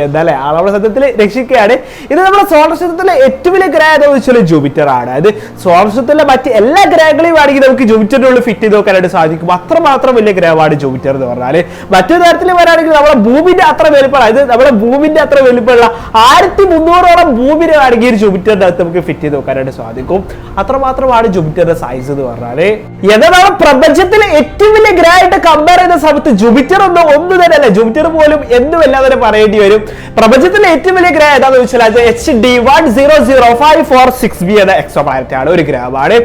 എന്നാലേ ആ നമ്മുടെ സത്യത്തിൽ രക്ഷിക്കുകയാണ്. ഇത് നമ്മുടെ സോളർ സിസ്റ്റത്തിലെ ഏറ്റവും വലിയ ഗ്രഹം എന്ന് വെച്ചാൽ ജൂപിറ്റർ ആണ്. അതായത് സോളർ സിസ്റ്റത്തിലെ മറ്റ് എല്ലാ ഗ്രഹങ്ങളെയും വേണമെങ്കിൽ നമുക്ക് ജൂപിറ്ററിനുള്ളിൽ ഫിറ്റ് ചെയ്ത് നോക്കാനായിട്ട് സാധിക്കും. അത്രമാത്രം വലിയ ഗ്രഹമാണ് ജൂപിറ്റർ എന്ന് പറഞ്ഞാൽ മറ്റൊരു തരത്തിൽ വരാണെങ്കിൽ നമ്മുടെ ഭൂമിന്റെ അത്ര വലുപ്പമുള്ള അതായത് നമ്മുടെ ഭൂമിന്റെ അത്ര വലുപ്പമുള്ള ആയിരത്തി മുന്നൂറോളം ഭൂമിനെ വേണമെങ്കിൽ ഒരു ജൂപ്പിറ്ററിന്റെ അകത്ത് നമുക്ക് ഫിറ്റ് ചെയ്ത് നോക്കാനായിട്ട് സാധിക്കും. അത്രമാത്രമാണ് ജുപിറ്ററിന്റെ സൈസ് എന്ന് പറഞ്ഞാൽ. എന്നതാണ് പ്രപഞ്ചത്തിലെ ഏറ്റവും വലിയ ഗ്രഹമായിട്ട് കമ്പയർ ചെയ്യുന്ന സമയത്ത് ജുപിറ്റർ ഒന്നും ഒന്നും തന്നെ അല്ല ജുപിറ്റർ പോലും എല്ലാം തന്നെ പറയേണ്ടി വരും. പ്രപഞ്ചത്തിലെ ഏറ്റവും വലിയ ഗ്രഹം ഏതാണെന്ന് വെച്ചാൽ അത് H D one zero zero five four six B എന്ന എക്സോ ആണ്. ഒരു ഗ്രഹമാണ്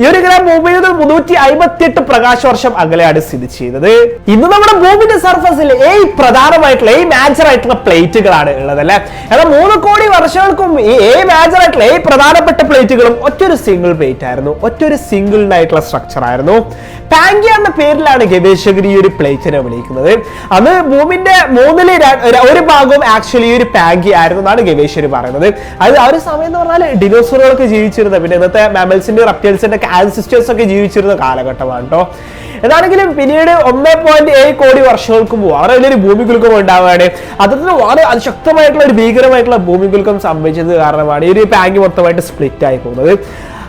ഈ ഒരു ഗ്രഹം ഭൂമിയിൽ നിന്ന് മുന്നൂറ്റി അമ്പത്തി എട്ട് പ്രകാശ വർഷം അകലെയാണ് സ്ഥിതി ചെയ്യുന്നത്. ഇന്ന് നമ്മുടെ ഭൂമിന്റെ സർഫസിൽ ഏയ് പ്രധാനമായിട്ടുള്ള ഏയ് മേജർ ആയിട്ടുള്ള പ്ലേറ്റുകളാണ് ഉള്ളത് അല്ലെ എന്നാൽ മൂന്ന് കോടി വർഷങ്ങൾക്കും ഈ ഏ മേജറായിട്ടുള്ള ഏഴ് പ്രധാനപ്പെട്ട പ്ലേറ്റുകളും ഒറ്റൊരു സിംഗിൾ പ്ലേറ്റ് ആയിരുന്നു. ഒറ്റൊരു സിംഗിൾ ആയിട്ടുള്ള സ്ട്രക്ചർ ആയിരുന്നു. പാങ്കി എന്ന പേരിലാണ് ഗവേഷകർ ഈ ഒരു പ്ലേറ്റിനെ വിളിക്കുന്നത്. അത് ഭൂമിന്റെ മൂന്നിൽ ഒരു ഭാഗവും ആക്ച്വലി ഒരു പാങ്കി ആയിരുന്നു എന്നാണ് ഗവേഷകർ പറയുന്നത്. അത് ആ ഒരു സമയം എന്ന് പറഞ്ഞാൽ ഡിനോസറുകളൊക്കെ ജീവിച്ചിരുന്ന പിന്നെ ഇന്നത്തെ മാമൽസിന്റെ റെപ്റ്റൈൽസിന്റെ ആൻസിസ്റ്റേഴ്സ് ഒക്കെ ജീവിച്ചിരുന്ന കാലഘട്ടമാണ് കേട്ടോ എന്നാണെങ്കിലും പിന്നീട് ഒന്നേ പോയിന്റ് ഏഴ് കോടി വർഷങ്ങൾക്ക് മുമ്പ് വളരെ വലിയൊരു ഭൂമികുലുക്കം ഉണ്ടാവുകയാണ്. അതിന് വളരെ അതിശക്തമായിട്ടുള്ള ഒരു ഭീകരമായിട്ടുള്ള ഭൂമികുലുക്കം സംഭവിച്ചത് കാരണമാണ് ഈ ഒരു പാങ്ക് മൊത്തമായിട്ട് സ്പ്ലിറ്റ് ആയി പോകുന്നത്.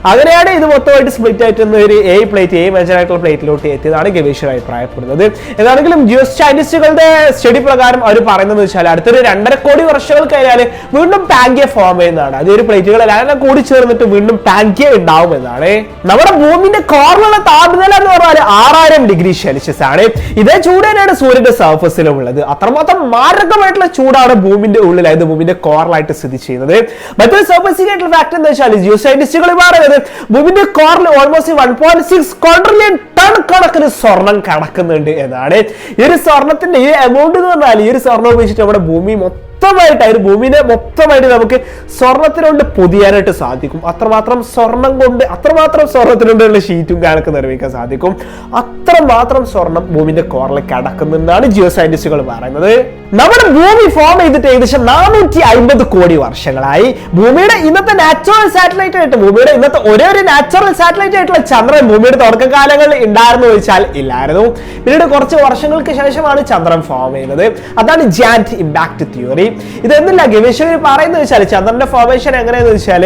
അങ്ങനെയാണ് ഇത് മൊത്തമായിട്ട് സ്പ്ലിറ്റ് ആയിട്ട് ഒരു എ പ്ലേറ്റ് എ മെജർ ആയിട്ടുള്ള പ്ലേറ്റിലോട്ട് എത്തിയതാണ് ഗവേഷകർ അഭിപ്രായപ്പെടുന്നത്. ഏതാണെങ്കിലും ജിയോ സയന്റിസ്റ്റുകളുടെ സ്റ്റഡി പ്രകാരം അവർ പറയുന്നത് വെച്ചാൽ അടുത്തൊരു രണ്ടര കോടി വർഷങ്ങൾ കഴിഞ്ഞാൽ വീണ്ടും പാങ്കിയ ഫോം ചെയ്യുന്നതാണ്. അത് ഒരു പ്ലേറ്റുകളെല്ലാം കൂടി ചേർന്നിട്ട് വീണ്ടും പാങ്കിയ ഉണ്ടാവും എന്നാണ് നമ്മുടെ ഭൂമിന്റെ കോർണുള്ള താപനില എന്ന് പറഞ്ഞാൽ ആറായിരം ഡിഗ്രി സെൽഷ്യസ് ആണ്. ഇതേ ചൂട് തന്നെയാണ് സൂര്യന്റെ സർഫസിലും ഉള്ളത്. അത്രമാത്രം മാരകമായിട്ടുള്ള ചൂടാണ് ഭൂമിന്റെ ഉള്ളിൽ അതായത് ഭൂമിന്റെ കോറിലായിട്ട് സ്ഥിതി ചെയ്യുന്നത്. മറ്റൊരു സർഫസിംഗ് ആയിട്ടുള്ള ഫാക്ടർ എന്താ വെച്ചാൽ ജിയോ സയന്റിസ്റ്റുകൾ പറയുന്നത് ഭൂമിന്റെ കോറിൽ almost one point six quadrillion ton കണക്കിന് സ്വർണം കടക്കുന്നുണ്ട് എന്നാണ്. ഈ ഒരു സ്വർണത്തിന്റെ ഈ എമൗണ്ട് എന്ന് പറഞ്ഞാൽ ഈ ഒരു സ്വർണം ഉപയോഗിച്ചിട്ട് നമ്മുടെ ഭൂമി മൊത്തമായിട്ട് ഒരു ഭൂമിനെ മൊത്തമായിട്ട് നമുക്ക് സ്വർണത്തിനോണ്ട് പൊതിയാനായിട്ട് സാധിക്കും. അത്രമാത്രം സ്വർണം കൊണ്ട് അത്രമാത്രം സ്വർണത്തിനോണ്ടുള്ള ഷീറ്റും കണക്ക് നിർമ്മിക്കാൻ സാധിക്കും. അത്രമാത്രം സ്വർണം ഭൂമിന്റെ കോറിൽ കടക്കുന്നുണ്ടെന്നാണ് ജിയോ സയന്റിസ്റ്റുകൾ പറയുന്നത്. നമ്മുടെ ഭൂമി ഫോം ചെയ്തിട്ട് ഏകദേശം നാനൂറ്റി അമ്പത് കോടി വർഷങ്ങളായി. ഭൂമിയുടെ ഇന്നത്തെ നാച്ചുറൽ സാറ്റലൈറ്റ് ആയിട്ട് ഭൂമിയുടെ ഇന്നത്തെ ഒരേ ഒരു നാച്ചുറൽ സാറ്റലൈറ്റ് ആയിട്ടുള്ള ചന്ദ്രൻ ഭൂമിയുടെ തുടക്കകാലങ്ങളിൽ ഉണ്ടായിരുന്നു ചോദിച്ചാൽ ഇല്ലായിരുന്നു. പിന്നീട് കുറച്ച് വർഷങ്ങൾക്ക് ശേഷമാണ് ചന്ദ്രൻ ഫോം ചെയ്യുന്നത്. അതാണ് ജാന്റ് ഇമ്പാക്ട് തിയറി ഇത് എന്നില്ല ഗവേഷകർ പറയുന്നത് വെച്ചാൽ ചന്ദ്രന്റെ ഫോർമേഷൻ എങ്ങനെയെന്ന് വെച്ചാൽ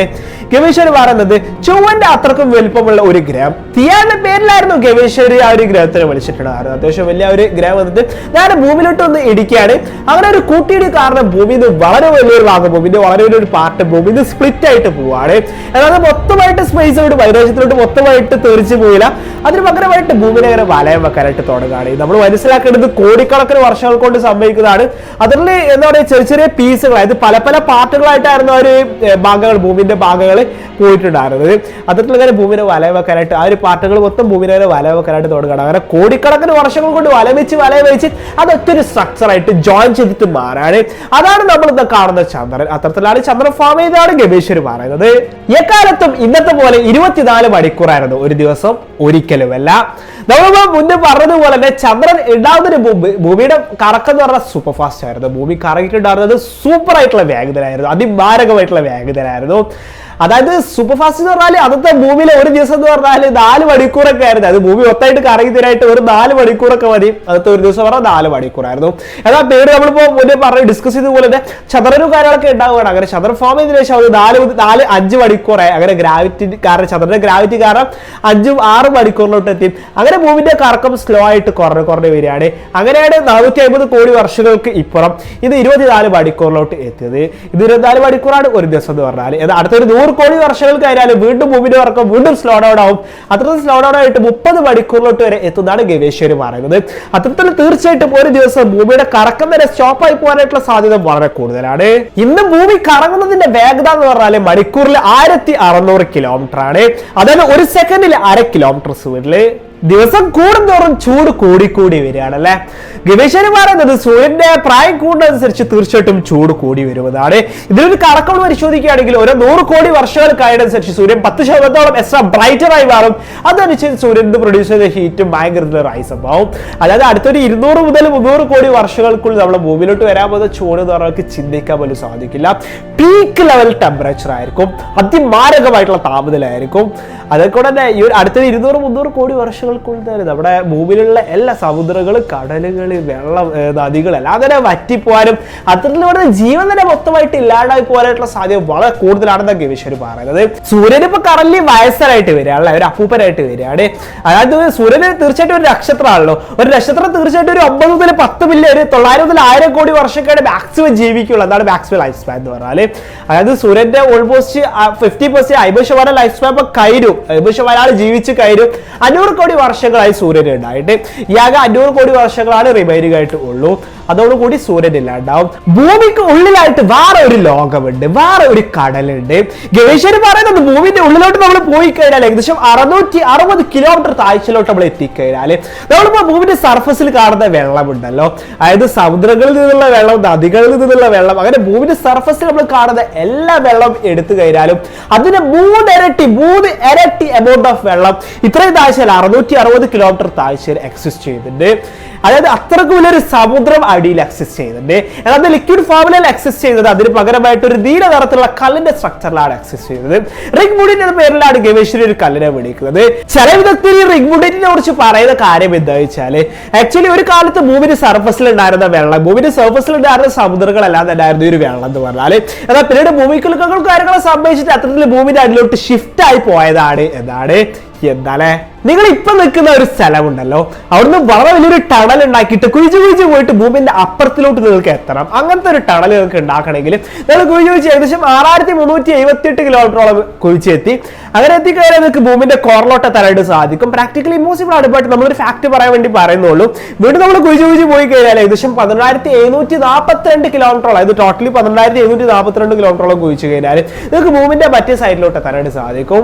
ഗവേഷകർ പറയുന്നത് ചൊവ്വന്റെ അത്രക്കും വലുപ്പമുള്ള ഒരു ഗ്രഹം. തിയാന്റെ പേരിലായിരുന്നു ഗവേഷകർ ആ ഒരു ഗ്രഹത്തിനെ വിളിച്ചിട്ടുണ്ടായിരുന്നു അത്യാവശ്യം വലിയ ഒരു ഗ്രഹം വന്നിട്ട് ഞാൻ ഭൂമിയിലോട്ട് ഒന്ന് ഇടിക്കുകയാണ്. അങ്ങനെ ഒരു കൂട്ടിയിടി കാരണം ഭൂമി ഇത് വളരെ വലിയൊരു ഭാഗം ഭൂമിന്റെ വളരെ വലിയൊരു പാർട്ട് ഭൂമി ഇത് സ്പ്ലിറ്റ് ആയിട്ട് പോവാണ് അതായത് മൊത്തമായിട്ട് സ്പേസ് സ്പേസിലോട്ട് വൈദേശത്തിലോട്ട് മൊത്തമായിട്ട് തെറിച്ചു പോയില്ല. അതിന് പകരമായിട്ട് ഭൂമിനെ അങ്ങനെ വലയം വെക്കാനായിട്ട് തുടങ്ങുകയാണ്. നമ്മൾ മനസ്സിലാക്കേണ്ടത് കോടിക്കണക്കിന് വർഷങ്ങൾ കൊണ്ട് സംഭവിക്കുന്നതാണ്. അതിൽ എന്താ പറയുക ചെറിയ ചെറിയ പീസുകൾ അതായത് പല പല പാർട്ടുകളായിട്ടായിരുന്നു ആ ഒരു ഭാഗങ്ങൾ ഭൂമിന്റെ ഭാഗങ്ങൾ പോയിട്ടുണ്ടായിരുന്നത്. അത്തരത്തിൽ ഇങ്ങനെ ഭൂമിനെ വലയം വെക്കാനായിട്ട് ആ ഒരു പാർട്ടുകൾ മൊത്തം ഭൂമിനെ അങ്ങനെ വലയം വെക്കാനായിട്ട് തുടങ്ങുകയാണ്. അങ്ങനെ കോടിക്കണക്കിന് വർഷങ്ങൾ കൊണ്ട് വലയം വെച്ച് വലയം വെച്ച് സ്ട്രക്ചർ ആയിട്ട് ജോയിൻ ചെയ്തിട്ട് മാറാണ് അതാണ് നമ്മൾ ഇന്ന് കാണുന്ന ചന്ദ്രൻ. അത്തരത്തിലാണ് ചന്ദ്രൻ ഫോം ചെയ്താണ് ഗവേഷകർ പറയുന്നത്. എക്കാലത്തും ഇന്നത്തെ പോലെ ഇരുപത്തിനാല് മണിക്കൂറായിരുന്നു. ഒരു ദിവസം ഒരിക്കലുമല്ല. നമ്മൾ മുന്നേ പറഞ്ഞതുപോലെ തന്നെ ചന്ദ്രൻ ഉണ്ടാകുന്നതിന് മുമ്പ് ഭൂമിയുടെ കറക്കം എന്ന് പറഞ്ഞാൽ സൂപ്പർ ഫാസ്റ്റ് ആയിരുന്നു. ഭൂമി കറങ്ങിയിട്ടുണ്ടായിരുന്നത് സൂപ്പർ ആയിട്ടുള്ള വേഗതയിലായിരുന്നു. അതിമാരകമായിട്ടുള്ള വേഗതയിലായിരുന്നു. അതായത് സൂപ്പർ ഫാസ്റ്റ് എന്ന് പറഞ്ഞാൽ അന്നത്തെ ഭൂമിയിലെ ഒരു ദിവസം എന്ന് പറഞ്ഞാൽ നാല് മണിക്കൂറൊക്കെ ആയിരുന്നു. അത് ഭൂമി ഒത്തായിട്ട് കറങ്ങി തരായിട്ട് ഒരു നാല് മണിക്കൂറൊക്കെ മതി. അന്നത്തെ ഒരു ദിവസം പറഞ്ഞാൽ നാല് മണിക്കൂറായിരുന്നു. എന്നാൽ പേര് നമ്മളിപ്പോ മുന്നേ പറഞ്ഞ് ഡിസ്കസ് ചെയ്ത പോലെ തന്നെ ചന്ദ്രനും കാര്യങ്ങളൊക്കെ ഉണ്ടാവുകയാണ്. അങ്ങനെ ചന്ദ്രൻ ഫോം ചെയ്തതിനു ശേഷം അത് നാല് നാല് അഞ്ച് മണിക്കൂറായി. അങ്ങനെ ഗ്രാവിറ്റി കാരണം ചതുരന്റെ ഗ്രാവിറ്റി കാരണം അഞ്ചും ആറ് മണിക്കൂറിലോട്ട് എത്തി. അങ്ങനെ ഭൂമിന്റെ കറക്കം സ്ലോ ആയിട്ട് കുറഞ്ഞു കുറഞ്ഞു വരികയാണ്. അങ്ങനെയാണ് നാനൂറ്റി അമ്പത് കോടി വർഷങ്ങൾക്ക് ഇപ്പുറം ഇത് ഇരുപത്തിനാല് മണിക്കൂറിലോട്ട് എത്തിയത്. ഇത് ഇരുപത്തിനാല് മണിക്കൂറാണ് ഒരു ദിവസം എന്ന് പറഞ്ഞാൽ അടുത്തൊരു നൂറ് കോടി വർഷങ്ങൾ ആയാലും വീണ്ടും ഭൂമിയുടെ വർക്കം വീണ്ടും സ്ലോ ഡൗൺ ആവും. അത്രത്തിൽ സ്ലോ ഡൗൺ ആയിട്ട് മുപ്പത് മണിക്കൂറിലോട്ട് വരെ എത്തുന്നതാണ് ഗവേഷകർ പറയുന്നത്. അത്തരത്തിൽ തീർച്ചയായിട്ടും ഒരു ദിവസം ഭൂമിയുടെ കറക്കം വരെ സ്റ്റോപ്പ് ആയി പോകാനായിട്ടുള്ള സാധ്യത വളരെ കൂടുതലാണ്. ഇന്ന് ഭൂമി കറങ്ങുന്നതിന്റെ വേഗത എന്ന് പറഞ്ഞാൽ മണിക്കൂറിൽ ആയിരത്തി അറുന്നൂറ് കിലോമീറ്റർ ആണ്. അതായത് ഒരു സെക്കൻഡിൽ അര കിലോമീറ്റർ സ്പീഡിൽ ദിവസം കൂടുന്തോറും ചൂട് കൂടിക്കൂടി വരികയാണ് അല്ലെ ഗവേഷകർ പറയുന്നത് സൂര്യന്റെ പ്രായം കൂടുന്നതനുസരിച്ച് തീർച്ചയായിട്ടും ചൂട് കൂടി വരുന്നതാണ് ഇതിലൊരു കണക്കുകൾ പരിശോധിക്കുകയാണെങ്കിൽ ഓരോ നൂറ് കോടി വർഷങ്ങൾ സൂര്യൻ പത്ത് ശതമാനത്തോളം എക്സ്ട്രാ ബ്രൈറ്റർ ആയി മാറും. അതനുസരിച്ച് സൂര്യൻ പ്രൊഡ്യൂസ് ചെയ്ത ഹീറ്റും ഭയങ്കര റൈസ് ആവും. അതായത് അടുത്തൊരു ഇരുന്നൂറ് മുതൽ മുന്നൂറ് കോടി വർഷങ്ങൾക്കുള്ളിൽ നമ്മുടെ ഭൂമിയിലോട്ട് വരാൻ പോകുന്ന ചൂട് എന്ന് പറഞ്ഞവർക്ക് ചിന്തിക്കാൻ പോലും സാധിക്കില്ല. പീക്ക് ലെവൽ ടെമ്പറേച്ചർ ആയിരിക്കും. അതിമാരകമായിട്ടുള്ള താപനില താപനിലയായിരിക്കും അതൊക്കെ തന്നെ ഈ അടുത്തൊരു ഇരുന്നൂറ് മുന്നൂറ് കോടി വർഷങ്ങൾക്കുള്ളിൽ തന്നെ നമ്മുടെ ഭൂമിയിലുള്ള എല്ലാ സമുദ്രങ്ങൾ കടലുകൾ വെള്ളം നദികൾ എല്ലാം തന്നെ വറ്റിപ്പോവാനും അത്തരത്തിലൂടെ ജീവൻ തന്നെ മൊത്തമായിട്ട് ഇല്ലാണ്ടായി പോകാനായിട്ടുള്ള സാധ്യത വളരെ കൂടുതലാണെന്നൊക്കെ ഗവേഷകർ പറയുന്നത്. സൂര്യൻ ഇപ്പൊ കറന്റ് വയസ്സനായിട്ട് വരികയാണ് ഒരു അപ്പൂപ്പനായിട്ട് വരികയാണ്. അതായത് സൂര്യന് തീർച്ചയായിട്ടും ഒരു നക്ഷത്രമാണല്ലോ. ഒരു നക്ഷത്രം തീർച്ചയായിട്ടും ഒരു ഒമ്പത് മുതൽ പത്ത് മില്യൺ ഒരു തൊള്ളായിരം മുതൽ ആയിരം കോടി വർഷക്കാണ് മാക്സിമം ജീവിക്കുള്ളൂ. അതാണ് മാക്സിമം ലൈഫ് സ്പാൻ എന്ന് പറഞ്ഞാൽ. അതായത് സൂര്യന്റെ ഓൾമോസ്റ്റ് ഫിഫ്റ്റി പെർസെന്റ് അമ്പത് ശതമാനം ലൈഫ് സ്പാൻ ഇപ്പൊ കയറും. അമ്പത് ശതമാനം ആൾ ജീവിച്ച് കയറും. അഞ്ഞൂറ് കോടി വർഷങ്ങളായി സൂര്യൻ ഈ ആകെ അഞ്ഞൂറ് കോടി വർഷങ്ങളാണ് റിമൈനിങ് ആയിട്ട് ഉള്ളൂ. അതോടുകൂടി സൂര്യൻ ഇല്ലാണ്ടാവും ഭൂമിക്ക് ഉള്ളിലായിട്ട് വേറെ ഒരു ലോകമുണ്ട് വേറെ ഒരു കടലുണ്ട്. ഗവേഷകർ പറയുന്നത് ഭൂമിന്റെ ഉള്ളിലോട്ട് നമ്മൾ പോയി കഴിഞ്ഞാൽ ഏകദേശം അറുന്നൂറ്റി അറുപത് കിലോമീറ്റർ താഴ്ചയിലോട്ട് നമ്മൾ എത്തിക്കഴിഞ്ഞാൽ നമ്മളിപ്പോ ഭൂമിന്റെ സർഫസിൽ കാണുന്ന വെള്ളമുണ്ടല്ലോ. അതായത് സമുദ്രങ്ങളിൽ നിന്നുള്ള വെള്ളം നദികളിൽ നിന്നുള്ള വെള്ളം അങ്ങനെ ഭൂമിന്റെ സർഫസിൽ നമ്മൾ കാണുന്ന എല്ലാ വെള്ളം എടുത്തു കഴിഞ്ഞാലും അതിന് മൂന്നിരട്ടി മൂന്ന് ഇരട്ടി എമൗണ്ട് ഓഫ് വെള്ളം ഇത്രയും താഴ്ചയിൽ അറുന്നൂറ്റി അറുപത് കിലോമീറ്റർ താഴ്ചയിൽ എക്സിസ്റ്റ് ചെയ്യുന്നുണ്ട് അതായത് അത്രക്കും വലിയൊരു സമുദ്രം അടിയിൽ അക്സസ് ചെയ്യുന്നുണ്ട്. എന്നാൽ അത് ലിക്വിഡ് ഫോമിലാണ് അക്സസ് ചെയ്യുന്നത് അതിന് പകരമായിട്ട് ഒരു നീല നിറത്തിലുള്ള കല്ലിന്റെ സ്ട്രക്ചറിലാണ് അക്സസ് ചെയ്യുന്നത്. റിംഗ് വുഡിന്റെ പേരിലാണ് ഗവേഷകർ ഒരു കല്ലിനെ വിളിക്കുന്നത് ചില വിധത്തിൽ ഈ റിംഗ് വുഡിനെ കുറിച്ച് പറയുന്ന കാര്യം എന്താ വെച്ചാൽ ആക്ച്വലി ഒരു കാലത്ത് ഭൂമിന്റെ സർഫസിൽ ഉണ്ടായിരുന്ന വെള്ളം ഭൂമിന്റെ സർഫസിൽ ഉണ്ടായിരുന്ന സമുദ്രങ്ങളെല്ലാം ഉണ്ടായിരുന്നു ഒരു വെള്ളം എന്ന് പറഞ്ഞാൽ എന്നാൽ പിന്നീട് ഭൂമിക്കുലുക്കങ്ങളും കാര്യങ്ങളെ സംബന്ധിച്ചിട്ട് അത്തരത്തിൽ ഭൂമിന്റെ അടിയിലോട്ട് ഷിഫ്റ്റ് ആയി പോയതാണ് എന്നാണ് എന്താലേ? നിങ്ങൾ ഇപ്പൊ നിൽക്കുന്ന ഒരു സ്ഥലമുണ്ടല്ലോ. അവിടുന്ന് വളരെ വലിയൊരു ടണൽ ഉണ്ടാക്കിയിട്ട് കുഴിച്ച് കുഴിച്ച് പോയിട്ട് ഭൂമിന്റെ അപ്പുറത്തിലോട്ട് നിങ്ങൾക്ക് എത്തണം. അങ്ങനത്തെ ഒരു ടണൽ നിങ്ങൾക്ക് ഉണ്ടാക്കണമെങ്കിൽ നിങ്ങൾ കുഴിച്ച് കുഴിച്ച് ഏകദേശം ആറായിരത്തി മുന്നൂറ്റി എഴുപത്തി എട്ട് കിലോമീറ്ററോളം കുഴിച്ചെത്തി അങ്ങനെ എത്തിക്കഴിഞ്ഞാൽ നിങ്ങൾക്ക് ഭൂമിന്റെ കോർലോട്ട് എത്താനായിട്ട് സാധിക്കും. പ്രാക്ടിക്കലി ഇമ്പോസിബിൾ ആണ്. ബട്ട് നമ്മളൊരു ഫാക്ട് പറയാൻ വേണ്ടി പറയുന്നുള്ളൂ. വീണ്ടും നമ്മൾ കുഴിച്ച് കുഴിച്ച് പോയി കഴിഞ്ഞാൽ ഏകദേശം പന്ത്രണ്ടായിരത്തി എഴുന്നൂറ്റി നാൽപ്പത്തിരണ്ട് കിലോമീറ്ററോളം അതായത് ടോട്ടലി പന്ത്രണ്ടായിരത്തി എഴുന്നൂറ്റി നാൽപ്പത്തിരണ്ട് കിലോമീറ്ററോളം കുഴിച്ച് കഴിഞ്ഞാൽ നിങ്ങൾക്ക് ഭൂമിന്റെ മറ്റേ സൈഡിലോട്ട് എത്താനായിട്ട് സാധിക്കും.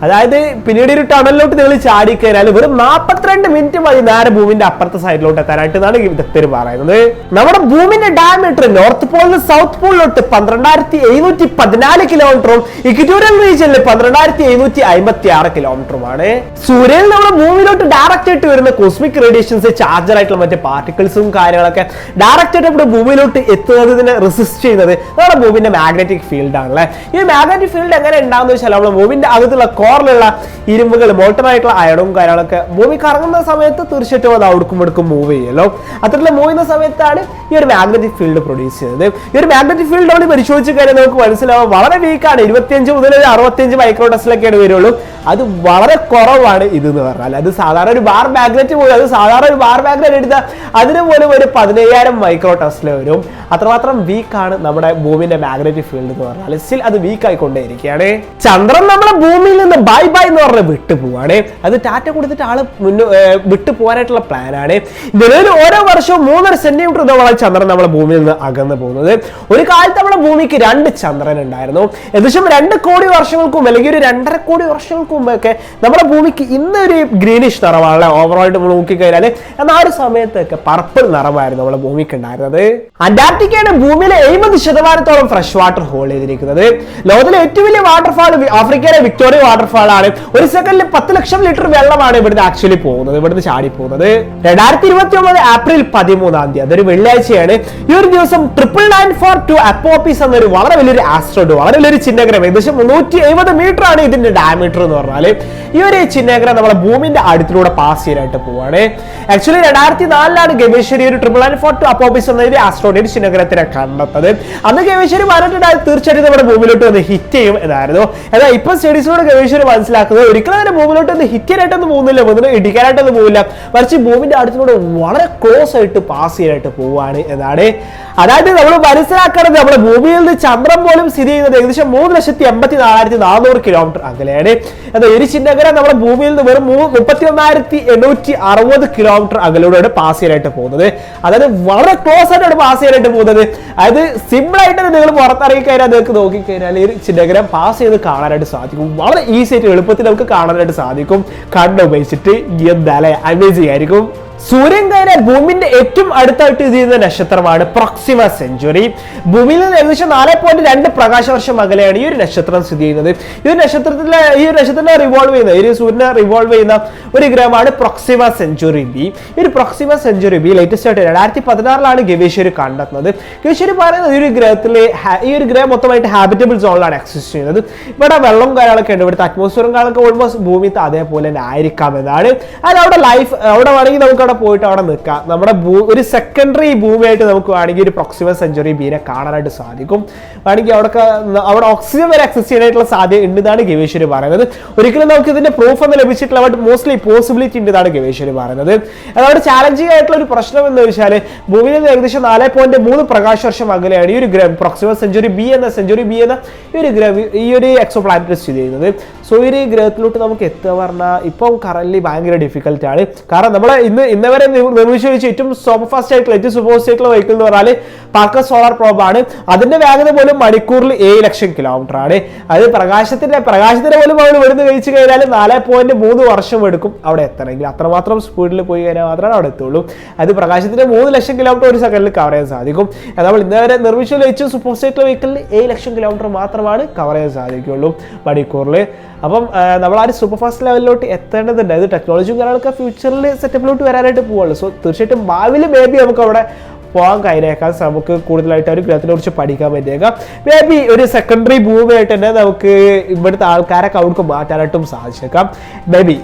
അതായത് പിന്നീട് ഒരു ടണലിലോട്ട് നിങ്ങൾ ചാടിക്കഴിഞ്ഞാൽ വെറും നാൽപ്പത്തിരണ്ട് മിനിറ്റ് മതി നേരെ ഭൂമിന്റെ അപ്പുറത്തെ സൈഡിലോട്ട് എത്താനായിട്ട് എന്നാണ് വിദഗ്ധർ പറയുന്നത്. നമ്മുടെ ഭൂമിന്റെ ഡയമീറ്റർ നോർത്ത് പോളിൽ സൗത്ത് പോളിലോട്ട് പന്ത്രണ്ടായിരത്തി എഴുന്നൂറ്റി പതിനാല് കിലോമീറ്ററും ഇക്വറ്റോറിയൽ റീജിയനിൽ പന്ത്രണ്ടായിരത്തി എഴുന്നൂറ്റി അമ്പത്തി ആറ് കിലോമീറ്ററുമാണ് സൂര്യനിൽ നമ്മുടെ ഭൂമിയിലോട്ട് ഡയറക്റ്റ് ആയിട്ട് വരുന്ന കോസ്മിക് റേഡിയേഷൻസ് ചാർജർ ആയിട്ടുള്ള മറ്റേ പാർട്ടിക്കിൾസും കാര്യങ്ങളൊക്കെ ഡയറക്റ്റ് ആയിട്ട് നമ്മുടെ ഭൂമിയിലോട്ട് എത്തുന്നതിനെ റെസിസ്റ്റ് ചെയ്യുന്നത് നമ്മുടെ ഭൂമിന്റെ മാഗ്നറ്റിക് ഫീൽഡ് ആണല്ലേ? ഈ മാഗ്നറ്റിക് ഫീൽഡ് എങ്ങനെ ഉണ്ടാകുന്ന വെച്ചാൽ നമ്മുടെ ഭൂമിന്റെ അകത്തുള്ള കോറിലുള്ള ഇരുമ്പുകൾ മോട്ടറായിട്ടുള്ള അയണവും കാര്യങ്ങളൊക്കെ മൂവി കറങ്ങുന്ന സമയത്ത് തീർച്ചയായിട്ടും അത് അവിടേക്കും എടുക്കും മൂവ് ചെയ്യല്ലോ. അത്തരത്തിൽ മൂവ് ചെയ്യുന്ന സമയത്താണ് ഈ ഒരു മാഗ്നറ്റിക് ഫീൽഡ് പ്രൊഡ്യൂസ് ചെയ്യുന്നത്. ഈ ഒരു മാഗ്നറ്റിക് ഫീൽഡ് നമ്മൾ പരിശോധിച്ച് കഴിഞ്ഞാൽ നമുക്ക് മനസ്സിലാവും വളരെ വീക്കാണ് ഇരുപത്തിയഞ്ച് മുതൽ ഒരു അറുപത്തിയഞ്ച് മൈക്രോ ടെസ്റ്റിലൊക്കെയാണ് വരുള്ളൂ. അത് വളരെ കുറവാണ് ഇത് എന്ന് പറഞ്ഞാൽ. അത് സാധാരണ ഒരു ബാർ മാഗ്നറ്റ് പോലും അത് സാധാരണ ഒരു ബാർ മാഗ്നറ്റ് എടുത്താൽ അതിന് പോലും ഒരു പതിനയ്യായിരം മൈക്രോ ടെസ്റ്റിൽ വരും. അത്രമാത്രം വീക്കാണ് നമ്മുടെ ഭൂമിന്റെ മാഗ്നറ്റിക് ഫീൽഡ് എന്ന് പറഞ്ഞാൽ. സ്റ്റിൽ അത് വീക്ക് ആയിക്കൊണ്ടേയിരിക്കുകയാണ്. ചന്ദ്രൻ നമ്മുടെ ഭൂമിയിൽ നിന്ന് ബൈ ബൈ എന്ന് പറഞ്ഞ് വിട്ടു പോവാണ്. അത് ടാറ്റ കൊടുത്തിട്ട് ആൾ മുന്നോ വിട്ടു പോകാനായിട്ടുള്ള പ്ലാനാണ് നിലവിൽ ഓരോ വർഷവും മൂന്നര സെന്റിമീറ്റർ ഇതോളം ചന്ദ്രൻ നമ്മുടെ ഭൂമിയിൽ നിന്ന് അകന്നു പോകുന്നത്. ഒരു കാലത്ത് നമ്മുടെ ഭൂമിക്ക് രണ്ട് ചന്ദ്രൻ ഉണ്ടായിരുന്നു. ഏകദേശം രണ്ട് കോടി വർഷങ്ങൾക്ക് മുമ്പ് അല്ലെങ്കിൽ ഒരു രണ്ടര കോടി വർഷങ്ങൾക്ക് മുമ്പൊക്കെ നമ്മുടെ ഭൂമിക്ക് ഇന്നൊരു ഗ്രീനിഷ് നിറമാണ്. ഓവറോളായിട്ട് നമ്മൾ നോക്കിക്കഴിഞ്ഞാൽ എന്നാൽ ആ ഒരു സമയത്തൊക്കെ പർപ്പിൾ നിറമായിരുന്നു നമ്മുടെ ഭൂമിക്ക് ഉണ്ടായിരുന്നത്. അന്റാർട്ടിക്കയാണ് ഭൂമിയിലെ എഴുപത് ശതമാനത്തോളം ഫ്രഷ് വാട്ടർ ഹോൾഡ് ചെയ്തിരിക്കുന്നത്. ലോകത്തിലെ ഏറ്റവും വലിയ വാട്ടർഫാൾ ആഫ്രിക്കയിലെ വിക്ടോറിയ വാട്ടർഫാൾ ആണ്. ഒരു സെക്കൻഡിൽ പത്ത് ലക്ഷം ലിറ്റർ വെള്ളമാണ് ഇവിടുന്ന് ആക്ച്വലി പോകുന്നത്. ഇവിടുന്ന് ചാടി പോകുന്നത്. രണ്ടായിരത്തി ഇരുപത്തി ഒമ്പത് ഏപ്രിൽ പതിമൂന്നാം തീയതി അതൊരു വെള്ളിയാഴ്ചയാണ്. ഈ ഒരു ദിവസം triple nine four two Apophis എന്നൊരു വളരെ വലിയൊരു ആസ്ട്രോഡ് വളരെ വലിയൊരു ചിഹ്നഗ്രഹം ഏകദേശം മുന്നൂറ്റി എഴുപത് മീറ്റർ ആണ് ഇതിന്റെ ഡയമീറ്റർ എന്ന് പറഞ്ഞാൽ ഈ ഒരു ചിഹ്നഗ്രഹം നമ്മളെ ഭൂമിന്റെ അടുത്തിലൂടെ പാസ് ചെയ്യാനായിട്ട് പോവാണ്. ആക്ച്വലി രണ്ടായിരത്തി നാലിലാണ് ഗവേഷകർ ഒരു triple nine four two Apophis എന്ന ഒരു ആസ്ട്രോഡ് ചിഹ്നഗ്രഹത്തിനെ കണ്ടെത്തത്. അന്ന് ഗവേഷകർ പറഞ്ഞിട്ടുണ്ടായത് തീർച്ചയായിട്ടും നമ്മുടെ ഭൂമിയിലോട്ട് വന്ന് ഹിറ്റ് ചെയ്യും എന്നായിരുന്നു. എന്നാൽ ഇപ്പൊ സ്റ്റഡീസിലൂടെ ഗവേഷകർ മനസ്സിലാക്കുന്നത് ഒരിക്കലും അതിന്റെ ഭൂമിയിലോട്ട് ഒന്ന് ഹിറ്റ് ചെയ്യാനായിട്ടൊന്നും പോകുന്നില്ല ഒന്നിനും ഇടിക്കാനായിട്ടൊന്നും പോകില്ല മറിച്ച് ഭൂമിന്റെ അടുത്തിലൂടെ വളരെ ക്ലോസ് ആയിട്ട് പാസ് ചെയ്യാനായിട്ട് പോവാണ് എന്നാണ്. അതായത് നമ്മൾ മനസ്സിലാക്കേണ്ടത് നമ്മുടെ ഭൂമിയിൽ നിന്ന് ചന്ദ്രൻ പോലും സ്ഥിതി ചെയ്യുന്നത് ഏകദേശം മൂന്ന് ലക്ഷത്തി എൺപത്തി നാലായിരത്തി നാനൂറ് കിലോമീറ്റർ അകലെയാണ്. എന്നാൽ ഒരു ചിഹ്നകരം നമ്മുടെ ഭൂമിയിൽ നിന്ന് വെറും മുപ്പത്തി ഒന്നായിരത്തി എണ്ണൂറ്റി അറുപത് കിലോമീറ്റർ അകലൂടെയാണ് പാസ് ചെയ്യാനായിട്ട് പോകുന്നത്. അതായത് വളരെ ക്ലോസ് ആയിട്ടാണ് പാസ് ചെയ്യാനായിട്ട് പോകുന്നത്. അതായത് സിമ്പിൾ ആയിട്ട് നിങ്ങൾ പുറത്തിറങ്ങി കഴിഞ്ഞാൽ നിങ്ങൾക്ക് നോക്കിക്കഴിഞ്ഞാൽ ഈ ചിഹ്നകരം പാസ് ചെയ്ത് കാണാനായിട്ട് സാധിക്കും. വളരെ ഈസി ആയിട്ട് എളുപ്പത്തിൽ നമുക്ക് കാണാനായിട്ട് സാധിക്കും. കണ്ണ് ഉപയോഗിച്ചിട്ട് എന്തായാലും അമേസിംഗ് ആയിരിക്കും. സൂര്യൻ കയറാൻ ഭൂമിന്റെ ഏറ്റവും അടുത്തായിട്ട് ഇത് ചെയ്യുന്ന നക്ഷത്രമാണ് പ്രോക്സിമ സെഞ്ചുറി ഭൂമിയിൽ നിന്ന് ഏകദേശം നാല് പോയിന്റ് രണ്ട് പ്രകാശവർഷം അകലെയാണ് ഈ ഒരു നക്ഷത്രം സ്ഥിതി ചെയ്യുന്നത്. ഈ ഒരു നക്ഷത്രത്തിലെ ഈ ഒരു നക്ഷത്രത്തിനെ റിവോൾവ് ചെയ്യുന്ന ഈ സൂര്യനെ റിവോൾവ് ചെയ്യുന്ന ഒരു ഗ്രഹമാണ് പ്രോക്സിമ സെഞ്ചുറി ബി ഈ ഒരു പ്രോക്സിമ സെഞ്ചുറി ബി ലേറ്റസ്റ്റ് ആയിട്ട് രണ്ടായിരത്തി പതിനാറിലാണ് ഗവേഷകർ കണ്ടെത്തുന്നത്. ഗവേഷകർ പറയുന്നത് ഈ ഒരു ഗ്രഹത്തിലെ ഈ ഒരു ഗ്രഹം മൊത്തമായിട്ട് ഹാബിറ്റബിൾ സോണിലാണ് എക്സിസ്റ്റ് ചെയ്യുന്നത്. ഇവിടെ വെള്ളം കാര്യങ്ങളൊക്കെ ഉണ്ട്. ഇവിടുത്തെ അറ്റ്മോസ്ഫിയറും കാണുമ്പോൾ ഓൾമോസ്റ്റ് ഭൂമിത്തെ അതേപോലെ തന്നെ ആയിരിക്കാം എന്നാണ്. അത് അവിടെ ലൈഫ് അവിടെ വേണമെങ്കിൽ നമുക്ക് അവിടെ പോയിട്ട് അവിടെ നിൽക്കാം. നമ്മുടെ ഒരു സെക്കൻഡറി ഭൂമിയായിട്ട് നമുക്ക് വേണമെങ്കിൽ ഒരു പ്രൊക്സിമൽ സെഞ്ചുറി ബീനെ കാണാനായിട്ട് സാധിക്കും. വേണമെങ്കിൽ അവിടെ അവിടെ ഓക്സിജൻ വരെ അക്സസ് ചെയ്യാനായിട്ടുള്ള സാധ്യത ഉണ്ടെന്നാണ് ഗവേഷകർ പറയുന്നത്. ഒരിക്കലും നമുക്ക് ഇതിന്റെ പ്രൂഫ് ഒന്നും ലഭിച്ചിട്ടില്ല ബട്ട് മോസ്റ്റ്ലി പോസിബിലിറ്റി ഉണ്ടെന്നാണ് ഗവേഷകർ പറയുന്നത്. അതവിടെ ചാലഞ്ചിങ് ആയിട്ടുള്ള ഒരു പ്രശ്നം എന്ന് വെച്ചാൽ ഭൂമിയിൽ നിന്ന് ഏകദേശം നാല് പോയിന്റ് മൂന്ന് പ്രകാശ വർഷം അകലെയാണ് ഈ ഒരു ഗ്രഹം പ്രൊക്സിമൽ സെഞ്ചുറി ബി എന്ന സെഞ്ചുറി ബി എന്ന ഈ ഒരു ഗ്രഹം ഈ ഒരു എക്സോ പ്ലാനറ്റ് സ്ഥിതി ചെയ്യുന്നത്. സോ ഒരു ഗ്രഹത്തിലോട്ട് നമുക്ക് എത്തുക പറഞ്ഞാൽ ഇപ്പം കറന്റ് ഭയങ്കര ഡിഫിക്കൽട്ട് ആണ്. കാരണം നമ്മൾ ഇന്ന് ഇന്നവരെ നിർ- നിർമ്മിച്ചു ഏറ്റവും സൂപ്പർ ഫാസ്റ്റ് ആയിട്ടുള്ള ഏറ്റവും ഫാസ്റ്റ് ആയിട്ടുള്ള വെഹിക്കിൾ എന്ന് പറഞ്ഞാൽ പാർക്കർ സോളാർ പ്രോബ് ആണ്. അതിന്റെ വേഗത പോലും മണിക്കൂറിൽ ഏഴ് ലക്ഷം കിലോമീറ്റർ ആണ്. അത് പ്രകാശത്തിന്റെ പ്രകാശത്തിന്റെ പോലും അവൾ ഇവിടുന്ന് കഴിച്ചു കഴിഞ്ഞാൽ നാല് പോയിന്റ് മൂന്ന് വർഷം എടുക്കും അവിടെ എത്തണമെങ്കിൽ. അത്രമാത്രം സ്പീഡിൽ പോയി കഴിഞ്ഞാൽ മാത്രമേ അവിടെ എത്തുള്ളൂ. അത് പ്രകാശത്തിന്റെ മൂന്ന് ലക്ഷം കിലോമീറ്റർ ഒരു സെക്കൻഡിൽ കവർ ചെയ്യാൻ സാധിക്കും. നമ്മൾ ഇന്നവരെ നിർമ്മിച്ചു വെച്ച് സൂപ്പർ ഫാസ്റ്റ് ആയിട്ടുള്ള വെഹിക്കിളിൽ ഏഴ് ലക്ഷം കിലോമീറ്റർ മാത്രമാണ് കവർ ചെയ്യാൻ സാധിക്കുള്ളൂ മണിക്കൂറിൽ അപ്പം നമ്മൾ ആ ഒരു സൂപ്പർ ഫാസ്റ്റ് ലെവലിലോട്ട് എത്തേണ്ടതുണ്ട്. അത് ടെക്നോളജിയും കാര്യങ്ങളൊക്കെ ഫ്യൂച്ചറിൽ സെറ്റപ്പിലോട്ട് വരാനായിട്ട് പോവുള്ളൂ സോ തീർച്ചയായിട്ടും ഭാവിയിൽ മേ ബി നമുക്ക് അവിടെ പോകാൻ കഴിഞ്ഞേക്കാം. നമുക്ക് കൂടുതലായിട്ട് ഒരു ഗ്രഹത്തിനെ കുറിച്ച് പഠിക്കാൻ പറ്റിയേക്കാം. മേ ബി ഒരു സെക്കൻഡറി ഭൂമിയായിട്ട് തന്നെ നമുക്ക് ഇവിടുത്തെ ആൾക്കാരൊക്കെ അവർക്ക് മാറ്റാനായിട്ടും സാധിച്ചേക്കാം. May be